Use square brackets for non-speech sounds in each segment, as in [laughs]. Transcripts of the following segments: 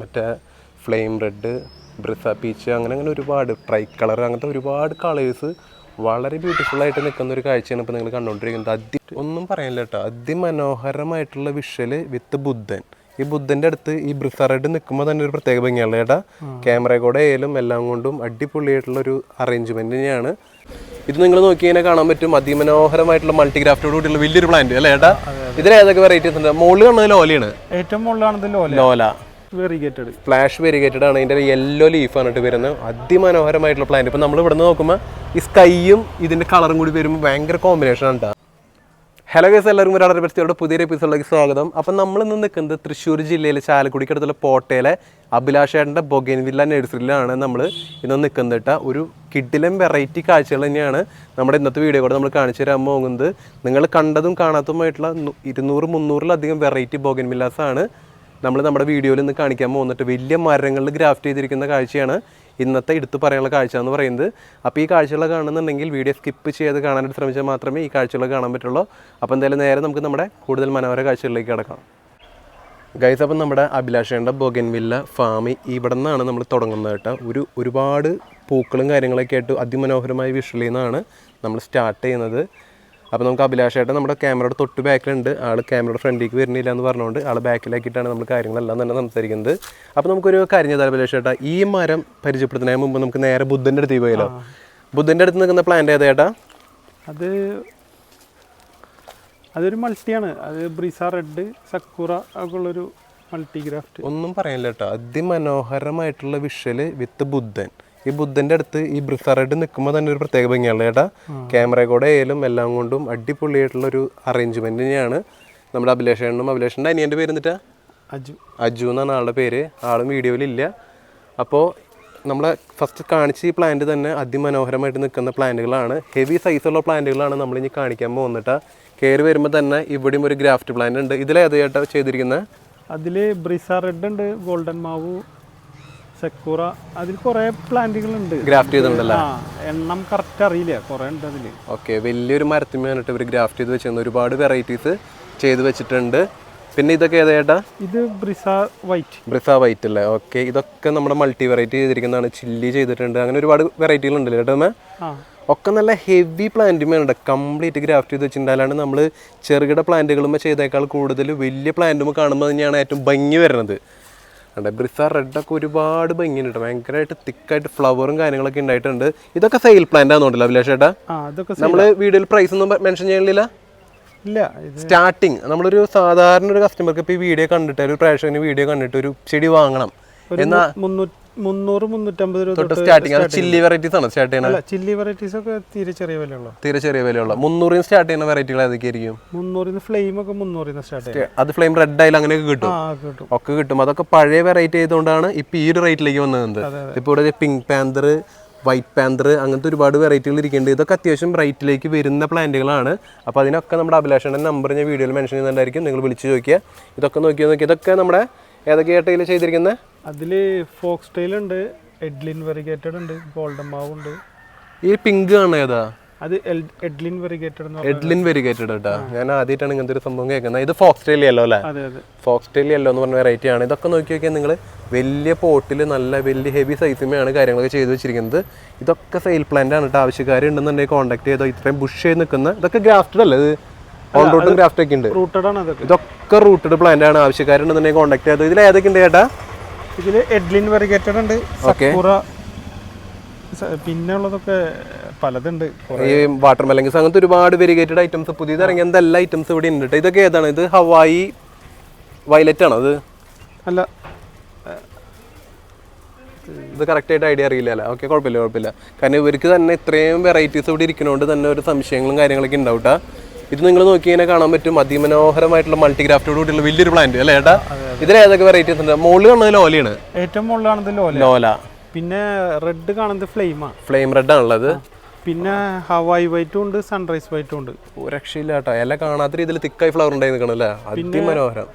മറ്റേ flame red ബ്രിസ peach അങ്ങനെ അങ്ങനെ ഒരുപാട് ട്രൈ കളർ അങ്ങനത്തെ ഒരുപാട് കളേഴ്സ് വളരെ ബ്യൂട്ടിഫുൾ ആയിട്ട് നിൽക്കുന്ന ഒരു കാഴ്ചയാണ് ഇപ്പോൾ നിങ്ങൾ കണ്ടുകൊണ്ടിരിക്കുന്നത് അതി ഒന്നും പറയാനില്ല കേട്ടോ. അതിമനോഹരമായിട്ടുള്ള വിഷ്വൽ വിത്ത് ബുദ്ധൻ. ഈ ബുദ്ധന്റെ അടുത്ത് ഈ ബ്രിസ റെഡ് നിൽക്കുമ്പോൾ തന്നെ ഒരു പ്രത്യേക ഭംഗിയാണ് ചേട്ടാ ക്യാമറ കൂടെ ആയാലും എല്ലാം കൊണ്ടും അടിപൊളിയായിട്ടുള്ള ഒരു അറേഞ്ച്മെന്റ് തന്നെയാണ്. ഇത് നിങ്ങൾ നോക്കി കഴിഞ്ഞാൽ കാണാൻ പറ്റും. അതിമനോഹരമായിട്ടുള്ള മൾട്ടിഗ്രാഫ്റ്റോട് കൂടിയുള്ള വലിയൊരു പ്ലാന്റ് അല്ലേ ഏട്ടാ? ഇതിൽ ഏതൊക്കെ വെറൈറ്റീസ് ഉണ്ട്? മുകളിൽ കാണുന്നത് ലോലയാണ്. ഏറ്റവും മുകളിലാണ് ഇത് Lola. Lola variegated flash variegated ആണ്. ഇതിന്റെ യെല്ലോ ലീഫാണ് ഇട്ട് വരുന്നത്. അതിമനോഹരമായിട്ടുള്ള പ്ലാന്റ് ഇപ്പൊ നമ്മൾ ഇവിടെ നിന്ന് നോക്കുമ്പോൾ ഈ സ്കൈയും ഇതിന്റെ കളറും കൂടി വരുമ്പോൾ ഭയങ്കര കോമ്പിനേഷൻ ആണ്. ഹലോ ഗേസ് എല്ലാവരും ഒരാളെ പറ്റിയുടെ പുതിയൊരു എപ്പിസോഡിലേക്ക് സ്വാഗതം. അപ്പം നമ്മൾ ഇന്ന് നിൽക്കുന്നത് തൃശ്ശൂർ ജില്ലയിലെ ചാലക്കുടിക്ക് അടുത്തുള്ള പോട്ടയിലെ അഭിലാഷേട്ടന്റെ ബൊഗേൻവില്ല നഴ്സറിയിലാണ് നമ്മൾ ഇന്ന് നിൽക്കുന്നത് കേട്ടോ ഒരു കിഡിലും വെറൈറ്റി കാഴ്ചകൾ തന്നെയാണ് നമ്മുടെ ഇന്നത്തെ വീഡിയോ കൂടെ നമ്മൾ കാണിച്ചു തരാൻ പോകുന്നത്. നിങ്ങൾ കണ്ടതും കാണാത്തതുമായിട്ടുള്ള ഇരുന്നൂറ് മുന്നൂറിലധികം വെറൈറ്റി ബൊഗൻവില്ലാസ് ആണ് നമ്മൾ നമ്മുടെ വീഡിയോയിൽ നിന്ന് കാണിക്കാൻ പോകുന്നിട്ട് വലിയ മരങ്ങളിൽ ഗ്രാഫ്റ്റ് ചെയ്തിരിക്കുന്ന കാഴ്ചയാണ് ഇന്നത്തെ എടുത്തു പറയാനുള്ള കാഴ്ച എന്ന് പറയുന്നത്. അപ്പോൾ ഈ കാഴ്ചകൾ കാണുന്നുണ്ടെങ്കിൽ വീഡിയോ സ്കിപ്പ് ചെയ്ത് കാണാനായിട്ട് ശ്രമിച്ചാൽ മാത്രമേ ഈ കാഴ്ചകൾ കാണാൻ പറ്റുള്ളൂ. അപ്പോൾ എന്തായാലും നേരെ നമുക്ക് നമ്മുടെ കൂടുതൽ മനോഹര കാഴ്ചകളിലേക്ക് കിടക്കാം. ഗൈസ് അപ്പം നമ്മുടെ അഭിലാഷേണ്ട ബൊഗൻവില്ല ഫാം ഇവിടെ നിന്നാണ് നമ്മൾ തുടങ്ങുന്നത് കേട്ടോ. ഒരു ഒരുപാട് പൂക്കളും കാര്യങ്ങളൊക്കെ ആയിട്ട് അതിമനോഹരമായ വിഷ്വലിൽ നിന്നാണ് നമ്മൾ സ്റ്റാർട്ട് ചെയ്യുന്നത്. അപ്പോൾ നമുക്ക് അഭിലാഷേട്ടൻ നമ്മുടെ ക്യാമറയുടെ തൊട്ട് ബാക്കിലുണ്ട്. ആൾ ക്യാമറയുടെ ഫ്രണ്ടിലേക്ക് വരുന്നില്ല എന്ന് പറഞ്ഞുകൊണ്ട് ആൾ ബാക്കിലാക്കിയിട്ടാണ് നമ്മൾ കാര്യങ്ങളെല്ലാം തന്നെ സംസാരിക്കുന്നത്. അപ്പോൾ നമുക്കൊരു കാര്യം ചെയ്താൽ അഭിലാഷേട്ടാ ഈ മരം പരിചയപ്പെടുത്തുന്നതിന് മുമ്പ് നമുക്ക് നേരെ ബുദ്ധന്റെ അടുത്തേക്ക് പോയാലോ? ബുദ്ധന്റെ അടുത്ത് നിൽക്കുന്ന പ്ലാന്റ് ചേട്ടാ അത് അതൊരു മൾട്ടിയാണ്. അത് ബ്രിസ റെഡ് സക്കൂറ ഒക്കെ ഉള്ളൊരു മൾട്ടി ഗ്രാഫ്റ്റ് ഒന്നും പറയാനില്ല കേട്ടോ അതിമനോഹരമായിട്ടുള്ള വിഷ്വൽ വിത്ത് ബുദ്ധൻ. ഈ ബുദ്ധന്റെ അടുത്ത് ഈ ബ്രിസറെഡ് നിൽക്കുമ്പോൾ തന്നെ ഒരു പ്രത്യേക ഭംഗിയാണ് ചേട്ടാ ക്യാമറ കൂടെ ആയാലും എല്ലാം കൊണ്ടും അടിപൊളിയായിട്ടുള്ള ഒരു അറേഞ്ച്മെന്റ് തന്നെയാണ് നമ്മുടെ അഭിലേഷനും അഭിലേഷന്റെ അനിയന്റെ പേര് എന്നിട്ടാ അജു. അജു എന്നാണ് ആളുടെ പേര്. ആളും വീഡിയോയിലില്ല അപ്പോൾ നമ്മളെ ഫസ്റ്റ് കാണിച്ച ഈ പ്ലാന്റ് തന്നെ അതിമനോഹരമായിട്ട് നിൽക്കുന്ന പ്ലാന്റുകളാണ് ഹെവി സൈസുള്ള പ്ലാന്റുകളാണ് നമ്മൾ ഇനി കാണിക്കാൻ പോകുന്നിട്ട് കയറി വരുമ്പോൾ തന്നെ ഇവിടെയും ഒരു ഗ്രാഫ്റ്റ് പ്ലാന്റ് ഉണ്ട്. ഇതിലേതായിട്ടാണ് ചെയ്തിരിക്കുന്നത് അതിൽ ബ്രിസ റെഡ് ഉണ്ട് ഗോൾഡൻ മാവു സക്കുറ അതിൽ കുറേ പ്ലാന്റുകളുണ്ട്. ഗ്രാഫ്റ്റ് ചെയ്തിട്ടുണ്ടല്ലോ? എണ്ണം കറക്റ്റ് അറിയില്ല കുറെ ഉണ്ട് അതിൽ ഓക്കെ വലിയൊരു മരത്തിമേനിട്ട് ഇവർ ഗ്രാഫ്റ്റ് ചെയ്ത് വെച്ചിരുന്നു ഒരുപാട് വെറൈറ്റീസ് ചെയ്ത് വെച്ചിട്ടുണ്ട്. പിന്നെ ഇതൊക്കെ ഏതാ ഇത് ബ്രിസ വൈറ്റ് ബ്രിസ വൈറ്റ് അല്ലേ? ഓക്കെ ഇതൊക്കെ നമ്മുടെ മൾട്ടി വെറൈറ്റി ചെയ്തിരിക്കുന്നതാണ്. ചില്ലി ചെയ്തിട്ടുണ്ട്. അങ്ങനെ ഒരുപാട് വെറൈറ്റികൾ ഉണ്ട്? ആ. ഒക്കെ നല്ല ഹെവി പ്ലാന്റുമേനുണ്ട് കംപ്ലീറ്റ് ഗ്രാഫ്റ്റ് ചെയ്ത് വെച്ചിട്ടുണ്ടായാലും നമ്മൾ ചെറുകിട പ്ലാന്റുകളുമ്പോൾ ചെയ്തേക്കാൾ കൂടുതൽ വലിയ പ്ലാന്റും കാണുമ്പോൾ തന്നെയാണ് ഏറ്റവും ഭംഗി വരുന്നത്. അതെ ബ്രിസ റെഡൊക്കെ ഒരുപാട് ഭംഗിയുണ്ട് ഭയങ്കരമായിട്ട് തിക്കായിട്ട് ഫ്ലവറും കാര്യങ്ങളൊക്കെ ഉണ്ടായിട്ടുണ്ട് ഇതൊക്കെ സെയിൽ പ്ലാന്റ് ആണെന്നുണ്ടല്ലോ അഭിലാഷ് ചേട്ടാ നമ്മൾ വീഡിയോയിൽ പ്രൈസ് ഒന്നും മെൻഷൻ ചെയ്യണില്ല? ഇല്ല സ്റ്റാർട്ടിങ് നമ്മളൊരു സാധാരണ ഒരു കസ്റ്റമർക്ക് ഇപ്പോൾ ഈ വീഡിയോ കണ്ടിട്ട് ഒരു പ്രേക്ഷകന് വീഡിയോ കണ്ടിട്ട് ഒരു ചെടി വാങ്ങണം. എന്നാ മുന്നൂറ് മുന്നൂറ്റമ്പത് രൂപ തൊട്ട് സ്റ്റാർട്ടിങ് ആണ്. ചില്ലി വെറൈറ്റീസ് ആണ് സ്റ്റാർട്ട് ചെയ്യുന്നത് ചില്ലി വെറൈറ്റീസ് ഒക്കെ തീരെ ചെറിയ വിലയുള്ളൂ തീരെ ചെറിയ വിലയുള്ള മുന്നൂറിന് സ്റ്റാർട്ട് ചെയ്യുന്ന വെറൈറ്റികൾ ഏതൊക്കെ ആയിരിക്കും മുന്നൂറിന് ഫ്ലെയിം ഒക്കെ മുന്നൂറിന് സ്റ്റാർട്ട് ചെയ്യും അത് ഫ്ലെയിം റെഡ് ആയാലും അങ്ങനെയൊക്കെ കിട്ടും. ഒക്കെ കിട്ടും. അതൊക്കെ പഴയ വെറൈറ്റി ആയതുകൊണ്ടാണ് ഇപ്പൊ ഈ ഒരു റേറ്റിലേക്ക് വന്നത് ഇപ്പോൾ ഇവിടെ പിങ്ക് പാന്തർ വൈറ്റ് പാന്തർ അങ്ങനത്തെ ഒരുപാട് വെറൈറ്റികൾ ഇരിക്കുന്നുണ്ട്. ഇതൊക്കെ അത്യാവശ്യം റൈറ്റിലേക്ക് വരുന്ന പ്ലാന്റുകളാണ് അപ്പോൾ അതിനൊക്കെ നമ്മുടെ അഭിലാഷയുടെ നമ്പർ ഞാൻ വീഡിയോയിൽ മെൻഷൻ ചെയ്യുന്നുണ്ടായിരിക്കും. നിങ്ങൾ വിളിച്ച് ചോദിക്കുക. ഇതൊക്കെ നോക്കിയാൽ നോക്കി ഇതൊക്കെ നമ്മുടെ ഏതൊക്കെ ഏട്ടയിൽ ചെയ്തിരിക്കുന്നത് അതിൽ ഫോക്സ് ടൈൽ ഉണ്ട് എഡ്ലിൻ വെറിഗേറ്റഡ് ഉണ്ട് ഗോൾഡൻ മാവ് ഉണ്ട്. ഈ പിങ്ക് ആണ് ഏതാ? അത് എഡ്ലിൻ വെറിഗേറ്റഡ് എഡ്ലിൻ വെറിഗേറ്റഡ് കേട്ടോ ഞാൻ ആദ്യമായിട്ടാണ് ഇങ്ങനത്തെ ഒരു സംഭവം കേൾക്കുന്നത്. ഇത് ഫോക്സ് യെല്ലോ അല്ലേ? അതെ അതെ. ഫോക്സ് ടൈൽ യെല്ലോ എന്ന് പറഞ്ഞ വെറൈറ്റി ആണ്. ഇതൊക്കെ നോക്കി നോക്കിയാൽ നിങ്ങൾ വലിയ പോട്ടിൽ നല്ല വലിയ ഹെവി സൈസിമയാണ് കാര്യങ്ങളൊക്കെ ചെയ്തു വെച്ചിരിക്കുന്നത്. ഇതൊക്കെ സെയിൽ പ്ലാന്റ് ആണ് കേട്ടോ ആവശ്യക്കാരുണ്ടെന്നുണ്ടെങ്കിൽ കോൺടാക്ട് ചെയ്തോ ഇത്രയും ബുഷ് ചെയ്ത് നിൽക്കുന്ന ഇതൊക്കെ ഗ്രാഫ്റ്റഡ് അല്ലേ? ഇത് ഓൺ റൂട്ടും ഗ്രാഫ്റ്റ് ഒക്കെ ഉണ്ട്. റൂട്ടഡ് ആണ് അതൊക്കെ. ഇതൊക്കെ റൂട്ടഡ് പ്ലാന്റ് ആണ്. ആവശ്യക്കാരുണ്ടെന്നുണ്ടെങ്കിൽ കോൺടാക്ട് ചെയ്തോ. ഇതിൽ ഏതൊക്കെ ഉണ്ട് ചേട്ടാ? ഇതിൽ എഡ്ലിൻ വെറിഗേറ്റഡ് ഉണ്ട് സക്കൂറ പിന്നെ ഉള്ളതൊക്കെ പലതുണ്ട്. ഈ വാട്ടർ മെലങ്കസ് അങ്ങനത്തെ ഒരുപാട് വെരിഗേറ്റഡ് ഐറ്റംസ് പുതിയത് ഇറങ്ങിയ എന്തെല്ലാം ഐറ്റംസ് ഇവിടെ ഉണ്ട്. ഇതൊക്കെ ഏതാണ്? ഇത് ഹവായി വയലറ്റ് ആണോ അത് അല്ല. ഇത് കറക്റ്റ് ആയിട്ട് ഐഡിയ അറിയില്ല അല്ലേ? ഓക്കെ കുഴപ്പമില്ല കുഴപ്പമില്ല. കാരണം ഇവർക്ക് തന്നെ ഇത്രയും വെറൈറ്റീസ് ഇവിടെ ഇരിക്കുന്നതുകൊണ്ട് തന്നെ ഒരു സംശയങ്ങളും കാര്യങ്ങളൊക്കെ ഉണ്ടാവും ട്ടാ. ഇത് നിങ്ങൾ നോക്കി കഴിഞ്ഞാൽ കാണാൻ പറ്റും അതിമനോഹരമായിട്ടുള്ള മൾട്ടിഗ്രാഫ്റ്റോട് കൂടിയുള്ള വലിയൊരു പ്ലാന്റ് അല്ലേ ഏട്ടാ? ഇതിൽ ഏതൊക്കെ വെറൈറ്റീസ് ഉണ്ട്? മുകളിൽ കാണുന്നത് ലോലയാണ്. ഏറ്റവും മുകളിൽ കാണുന്നത് ലോല. ലോല. പിന്നെ റെഡ് കാണുന്നത് ഫ്ലെയിമാ ഫ്ലെയിം റെഡ് ആണുള്ളത്. പിന്നെ ഹവായി വൈറ്റും ഉണ്ട് സൺറൈസ് വൈറ്റും ഉണ്ട്. രക്ഷയില്ല കേട്ടോ ഇല കാണാത്ത രീതിയിൽ തിക്കായി ഫ്ലവർ ഉണ്ടായി നിൽക്കണം അല്ലേ? അതിമനോഹരം.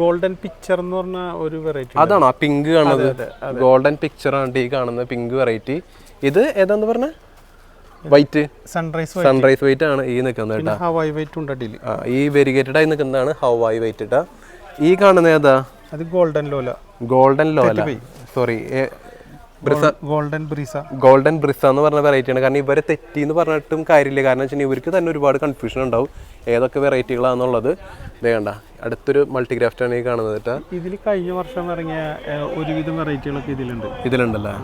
ഗോൾഡൻ പിക്ചർ എന്ന് പറഞ്ഞ ഒരു വെറൈറ്റി അതാണോ? ആ പിങ്ക് കാണുന്നത്. ഗോൾഡൻ പിക്ചർ ആണ് ഈ കാണുന്ന പിങ്ക് വെറൈറ്റി ഇത് ഏതാന്ന് പറഞ്ഞ? വൈറ്റ് സൺറൈസ് സൺറൈസ് വൈറ്റ് ആണ് ഈ നിൽക്കുന്നത് കേട്ടോ. ഹവായി വൈറ്റ് ഉണ്ട് അടിയിൽ. ആ ഈ വെരിഗേറ്റഡ് ആയി നിൽക്കുന്നതാണ് ഹവായി വൈറ്റ് ഇട്ട ഈ കാണുന്ന ഏതാ? അത് golden lola golden lola sorry golden brisa golden brisa എന്ന് പറഞ്ഞ വെറൈറ്റി ആണ്. കാരണം ഇവരെ തെറ്റി എന്ന് പറഞ്ഞിട്ടും കാര്യമില്ല. കാരണം വെച്ചാൽ ഇവർക്ക് തന്നെ ഒരുപാട് കൺഫ്യൂഷൻ ഉണ്ടാവും. ഏതൊക്കെ വെറൈറ്റികളാണെന്നുള്ളത് വേണ്ട അടുത്തൊരു മൾട്ടിഗ്രാഫ്റ്റ് ആണ് ഈ കാണുന്നത് ഇതിൽ കഴിഞ്ഞ വർഷം ഇറങ്ങിയ ഒരുവിധം വെറൈറ്റികളൊക്കെ ഇതിലുണ്ട്. ഇതിലുണ്ടല്ലേ?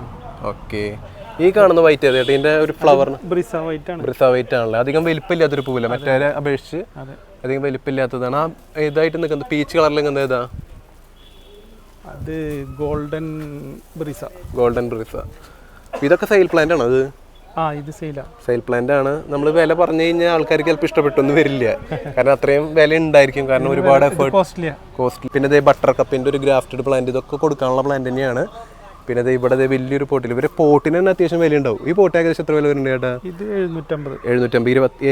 ഓക്കെ ഈ കാണുന്ന വൈറ്റ് ഏതാ? ഇതിന്റെ ഒരു ഫ്ലവറിന് ബ്രിസ വൈറ്റ് ആണ്. ബ്രിസ വൈറ്റ് ആണല്ലോ? അധികം വലിപ്പമില്ലാത്തൊരു പൂവില്ല? മറ്റേ അപേക്ഷിച്ച് അധികം വലിപ്പമില്ലാത്തതാണ് ആ ഇതായിട്ട് നിൽക്കുന്നത് പീച്ച് കളറിൽ നിൽക്കുന്നത് ഏതാ? അത് ഗോൾഡൻ ബ്രിസ ഗോൾഡൻ ബ്രിസ ഇതൊക്കെ സെയിൽ പ്ലാന്റ് ആണോ അത് ആ ഇത് സെയിലാണ് സെയിൽ പ്ലാന്റ് ആണ്. നമ്മൾ വില പറഞ്ഞു കഴിഞ്ഞാൽ ആൾക്കാർക്ക് ചിലപ്പോൾ ഇഷ്ടപ്പെട്ടൊന്നും വരില്ല. കാരണം അത്രയും വില ഉണ്ടായിരിക്കും. കാരണം ഒരുപാട് എഫേർട്ട് കോസ്റ്റ്ലി കോസ്റ്റ് പിന്നെ ഇതേ ബട്ടർ കപ്പിന്റെ ഒരു ഗ്രാഫ്റ്റഡ് പ്ലാന്റ് ഇതൊക്കെ കൊടുക്കാനുള്ള പ്ലാന്റ് തന്നെയാണ്. പിന്നെ ദേ ഇവിടെ വലിയൊരു പോട്ടിൽ ഇവരെ പോട്ടിന് തന്നെ അത്യാവശ്യം വില ഉണ്ടാവും ഈ പോട്ട് ഏകദേശം എത്ര വില വരുന്നുണ്ട് ചേട്ടാ? ഇത് എഴുന്നൂറ്റമ്പത്. എഴുന്നൂറ്റമ്പത്. ഇരുപത്തി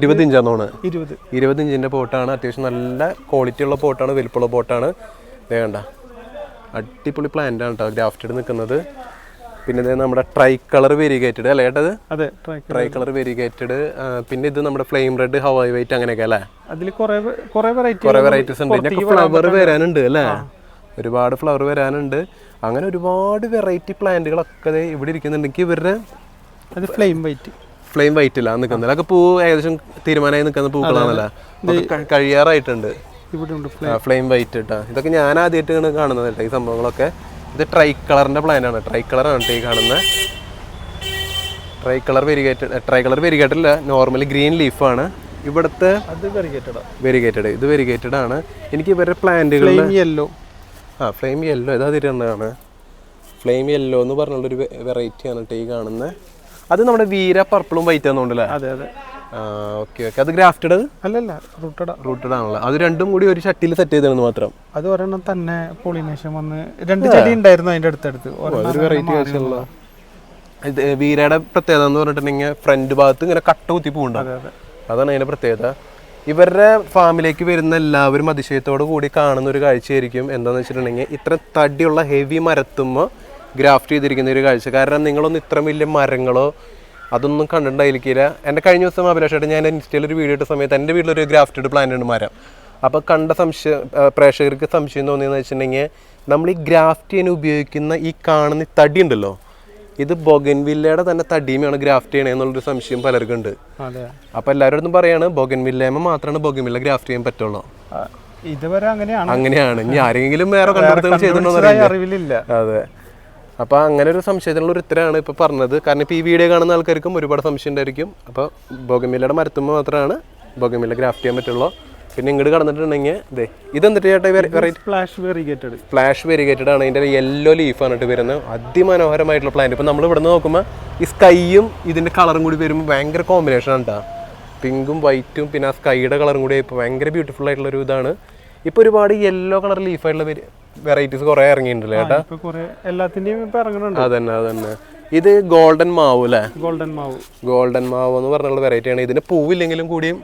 ഇരുപത് ഇഞ്ചാന്നോണ് ഇരുപത്. ഇരുപത് ഇഞ്ചിന്റെ പോട്ടാണ്. അത്യാവശ്യം നല്ല ക്വാളിറ്റി ഉള്ള പോട്ടാണ് വലിപ്പമുള്ള പോട്ടാണ്. വേണ്ട അടിപൊളി പ്ലാന്റ് ആണ് കേട്ടോ ഗ്രാഫ്റ്റഡ് നിൽക്കുന്നത് പിന്നെ ഇത് നമ്മുടെ ട്രൈ കളർ വെരിഗേറ്റഡ് അല്ലേ ഏട്ടത് അതെ ട്രൈ കളർ വെരിഗേറ്റഡ് പിന്നെ ഇത് നമ്മുടെ ഫ്ലെയിം റെഡ് ഹവായി വൈറ്റ് അങ്ങനെയൊക്കെ അല്ലേ? അതിൽ കുറെ കുറെ വെറൈറ്റി കുറെ വെറൈറ്റീസ് ഉണ്ട്. ഫ്ലവർ വരാനുണ്ട് അല്ലേ? ഒരുപാട് ഫ്ലവർ വരാനുണ്ട്. അങ്ങനെ ഒരുപാട് വെറൈറ്റി പ്ലാന്റുകളൊക്കെ ഇവിടെ ഇരിക്കുന്നുണ്ടെങ്കിൽ ഇവരുടെ അത് ഫ്ലെയിം വൈറ്റ് ഫ്ലെയിം വൈറ്റ് ഇല്ല നിൽക്കുന്നത് അതൊക്കെ പൂ ഏകദേശം തീരുമാനമായി നിൽക്കുന്ന പൂക്കളാണല്ലോ. കഴിയാറായിട്ടുണ്ട്. ഫ്ലെയിം വൈറ്റ് കേട്ടോ ഇതൊക്കെ ഞാൻ ആദ്യമായിട്ടാണ് കാണുന്നത് കേട്ടോ ഈ സംഭവങ്ങളൊക്കെ. ഇത് ട്രൈ കളറിന്റെ പ്ലാൻ ആണ്. ട്രൈ കളർ കേട്ടോ ഈ കാണുന്നത് tri colour variegated tri colour variegated അല്ല നോർമലി ഗ്രീൻ ലീഫാണ് ഇവിടുത്തെ വെരിഗേറ്റഡ് ഇത് വെരിഗേറ്റഡ് ആണ്. എനിക്ക് ഇവരുടെ പ്ലാന്റുകൾ യെല്ലോ ആ ഫ്ലെയിം യെല്ലോ ഇതാ തിരുന്നതാണ് ഫ്ലെയിം യെല്ലോ എന്ന് പറഞ്ഞുള്ളൊരു വെറൈറ്റി ആണ് കേട്ടോ ഈ കാണുന്നത് അത് നമ്മുടെ വീര പർപ്പിളും വൈറ്റ് ആണെന്നുണ്ടല്ലേ? അതെ അതെ. ഓക്കെ ഓക്കെ അത് ഗ്രാഫ്റ്റഡ് അല്ലല്ല റൂട്ടഡ് റൂട്ടഡ് ആണല്ലോ. അത് രണ്ടും കൂടി ഒരു ഷട്ടിൽ സെറ്റ് ചെയ്തെന്ന് മാത്രം. അത് ഒരെണ്ണം തന്നെ പോളിനേഷൻ വന്ന് രണ്ട് ചെടി ഉണ്ടായിരുന്നു അതിന്റെ അടുത്തടുത്ത്. ഒരു വെറൈറ്റി ആവശ്യമുള്ള. ഇത് വീരയുടെ പ്രത്യേകത എന്ന് പറഞ്ഞിട്ടുണ്ടെങ്കിൽ ഫ്രണ്ട് ഭാഗത്ത് ഇങ്ങനെ കട്ട കുത്തി പോകണ്ട അതെ അതെ. അതാണ് അതിന്റെ പ്രത്യേകത. ഇവരുടെ ഫാമിലേക്ക് വരുന്ന എല്ലാവരും അതിശയത്തോടു കൂടി കാണുന്ന ഒരു കാഴ്ചയായിരിക്കും. എന്താണെന്ന് വെച്ചിട്ടുണ്ടെങ്കിൽ ഇത്ര തടിയുള്ള ഹെവി മരത്തുമ്പോൾ ഗ്രാഫ്റ്റ് ചെയ്തിരിക്കുന്ന ഒരു കാഴ്ച. കാരണം നിങ്ങളൊന്നും ഇത്ര വലിയ മരങ്ങളോ അതൊന്നും കണ്ടിട്ടുണ്ടായിരിക്കില്ല. എന്റെ കഴിഞ്ഞ ദിവസം അഭിലാഷായിട്ട് ഞാൻ ഇൻസ്റ്റയിൽ ഒരു വീഡിയോ ഇട്ട സമയത്ത് എന്റെ വീട്ടിലൊരു ഗ്രാഫ്റ്റഡ് പ്ലാന്റ് ഉണ്ട് മരം. അപ്പോൾ കണ്ട സംശയം പ്രേക്ഷകർക്ക് സംശയം തോന്നിയെന്ന് വെച്ചിട്ടുണ്ടെങ്കിൽ നമ്മൾ ഈ ഗ്രാഫ്റ്റ് ചെയ്യാൻ ഉപയോഗിക്കുന്ന ഈ കാണുന്ന തടി ഉണ്ടല്ലോ ഇത് ബൊഗൻവില്ലയുടെ തന്നെ തടിയുമാണ് ഗ്രാഫ്റ്റ് ചെയ്യണേ എന്നുള്ളൊരു സംശയം പലർക്കും ഉണ്ട് അപ്പൊ അപ്പോൾ എല്ലാവരും അടുത്തും പറയാണ് ബൊഗൻവില്ലയമ മാത്രമാണ് ബൊഗൻവില്ല ഗ്രാഫ്റ്റ് ചെയ്യാൻ പറ്റുള്ളൂ. ഇതുവരെ അങ്ങനെയാണ്. അങ്ങനെയാണ്. ഇനി ആരെങ്കിലും വേറെ അറിവില്ല ചെയ്തിട്ടുണ്ടോ അതെ. അപ്പൊ അങ്ങനെ ഒരു സംശയത്തിനുള്ള ഒരു ഉത്തരമാണ് ഇപ്പൊ പറഞ്ഞത്. കാരണം ഇപ്പൊ ഈ വീഡിയോ കാണുന്ന ആൾക്കാർക്കും ഒരുപാട് സംശയം ഉണ്ടായിരിക്കും. അപ്പൊ ബൊഗമില്ലയുടെ മരത്തുമ്പോൾ മാത്രമാണ് ബൊഗമില്ല ഗ്രാഫ്റ്റ് ചെയ്യാൻ പറ്റുള്ളൂ. പിന്നെ ഇങ്ങോട്ട് കടന്നിട്ടുണ്ടെങ്കിൽ ഇതേ ഇതെന്തിട്ട് ചേട്ടാ variety flash variegated flash variegated ആണ്. ഇതിന്റെ യെല്ലോ ലീഫാണ് ഇട്ട് വരുന്നത്. അതിമനോഹരമായിട്ടുള്ള പ്ലാന്റ് ഇപ്പൊ നമ്മൾ ഇവിടെ നിന്ന് നോക്കുമ്പോൾ ഈ സ്കൈയും ഇതിന്റെ കളറും കൂടി വരുമ്പോൾ ഭയങ്കര കോമ്പിനേഷൻ ആണ് കേട്ടോ പിങ്കും വൈറ്റും പിന്നെ ആ സ്കൈയുടെ കളറും കൂടി ഇപ്പോൾ ഭയങ്കര ബ്യൂട്ടിഫുൾ ആയിട്ടുള്ള ഒരു ഇതാണ്. ഇപ്പോൾ ഒരുപാട് യെല്ലോ കളർ ലീഫായിട്ടുള്ള വെറൈറ്റീസ് കുറേ ഇറങ്ങിയിട്ടുണ്ടല്ലേ ചേട്ടാ? എല്ലാത്തിന്റെയും ഇറങ്ങുന്നുണ്ട് അതന്നെ അതന്നെ. ഇത് ഗോൾഡൻ മാവ് അല്ലേ? ഗോൾഡൻ മാവ്. ഗോൾഡൻ മാവ് എന്ന് പറഞ്ഞുള്ള വെറൈറ്റി ആണ്. ഇതിന് പൂവില്ലെങ്കിലും കൂടിയും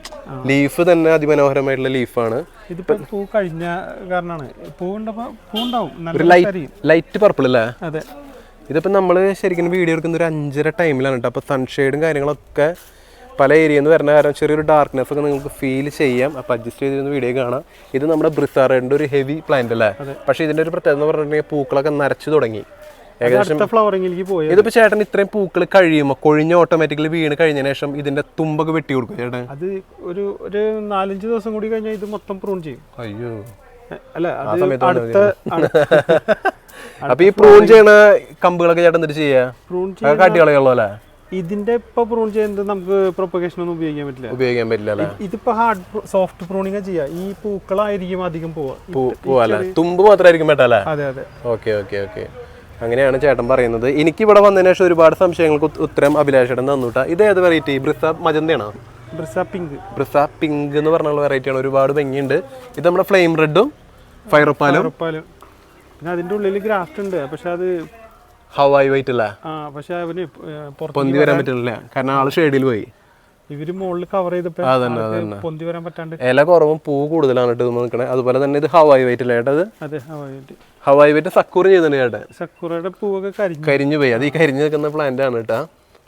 ലീഫ് തന്നെ അതിമനോഹരമായിട്ടുള്ള ലീഫാണ് ഇതിപ്പോ പൂ കഴിഞ്ഞ കാരണമാണ് പൂ ഉണ്ടപ്പോ പൂ ഉണ്ടാവും. ഒരു നല്ല ലൈറ്റ് പർപ്പിൾ അല്ലേ? അതെ. ഇതിപ്പോൾ നമ്മൾ ശരിക്കും വീഡിയോ എടുക്കുന്ന ഒരു അഞ്ചര ടൈമിലാണ് കേട്ടോ അപ്പോൾ സൺഷെയ്ഡും കാര്യങ്ങളൊക്കെ പല ഏരിയയിൽ നിന്ന് വരുന്ന കാരണം ചെറിയൊരു ഡാർക്ക്നെസ് ഒക്കെ നിങ്ങൾക്ക് ഫീൽ ചെയ്യാം. അപ്പോൾ അഡ്ജസ്റ്റ് ചെയ്തിരുന്ന വീഡിയോ കാണാം. ഇത് നമ്മുടെ ബ്രിസാറേഡിന്റെ ഒരു ഹെവി പ്ലാന്റ് അല്ലേ? പക്ഷേ ഇതിന്റെ ഒരു പ്രത്യേകത എന്ന് പറഞ്ഞിട്ടുണ്ടെങ്കിൽ പൂക്കളൊക്കെ നരച്ചു തുടങ്ങി. ഏകദേശം പോയി ഇതിപ്പോൾ ചേട്ടൻ ഇത്രയും പൂക്കൾ കഴിയുമ്പോൾ കൊഴിഞ്ഞ് ഓട്ടോമാറ്റിക്കലി വീണ് കഴിഞ്ഞതിന് ശേഷം ഇതിന്റെ തുമ്പൊക്കെ വെട്ടി കൊടുക്കും ചേട്ടൻ അത് ഒരു ഒരു നാലഞ്ച് ദിവസം കൂടി കഴിഞ്ഞാൽ ഇത് മൊത്തം പ്രൂൺ ചെയ്യും. അയ്യോ. അല്ല അടുത്ത [laughs] അപ്പൊ ഈ പ്രൂൺ ചെയ്യണ കമ്പുകളൊക്കെ ചേട്ടൻ എന്നിട്ട് ചെയ്യാ? അല്ലേ? ഇതിന്റെ ഇപ്പൊ പ്രൂൺ ചെയ്യുന്നത് നമുക്ക് പ്രൊപ്പഗേഷൻ ഒന്നും ഉപയോഗിക്കാൻ പറ്റില്ല. ഉപയോഗിക്കാൻ പറ്റില്ല ഇതിപ്പോ ഹാർഡ് സോഫ്റ്റ് പ്രൂണിംഗ് ചെയ്യാ. ഈ പൂക്കളായിരിക്കും അധികം പോവാ. തുമ്പ് മാത്രമായിരിക്കും വേട്ടല്ലേ അതെ അതെ. Okay okay okay. അങ്ങനെയാണ് ചേട്ടൻ പറയുന്നത്. എനിക്ക് ഇവിടെ വന്നതിന് ശേഷം ഒരുപാട് സംശയങ്ങൾക്ക് ഉത്തരം അഭിലാഷേട്ടൻ തന്നുട്ടാ. ഇത് ഏത് വെറൈറ്റി ബ്രിസ മജന്തയാണോ? Brisa pink. ബ്രിസ പിങ്ക് എന്ന് പറഞ്ഞുള്ള വെറൈറ്റിയാണ് ഒരുപാട് ഭംഗിയുണ്ട്. ഇത് നമ്മുടെ ഫ്ലെയിം റെഡും ഫൈറോപ്പാലും ഉറപ്പാലും പിന്നെ അതിന്റെ ഉള്ളിൽ ഗ്രാഫ്റ്റ് ഉണ്ട്. പക്ഷെ അത് ഹവായി വൈറ്റ് അല്ലേ? പക്ഷെ അവന് പൊന്തി വരാൻ പറ്റില്ല കാരണം ആൾ ഷെയ്ഡിൽ പോയി. ഇവർ മുകളിൽ കവർ ചെയ്തപ്പോ പൊന്തി വരാൻ പറ്റാണ്ട്. ഇല കുറവും പൂ കൂടുതലാണ് നിൽക്കണേ. അതുപോലെ തന്നെ ഇത് ഹവായി വൈറ്റ് അല്ലേ ചേട്ടാ ഇത്? അതെ ഹവായി വൈറ്റ് സക്കൂറ് ചെയ്തിട്ടുണ്ട് ചേട്ടൻ സക്കുറയുടെ പൂവൊക്കെ കരിഞ്ഞു. കരിഞ്ഞു പോയി. അത് ഈ കരിഞ്ഞു നിൽക്കുന്ന പ്ലാന്റ് ആണ് കേട്ടാ.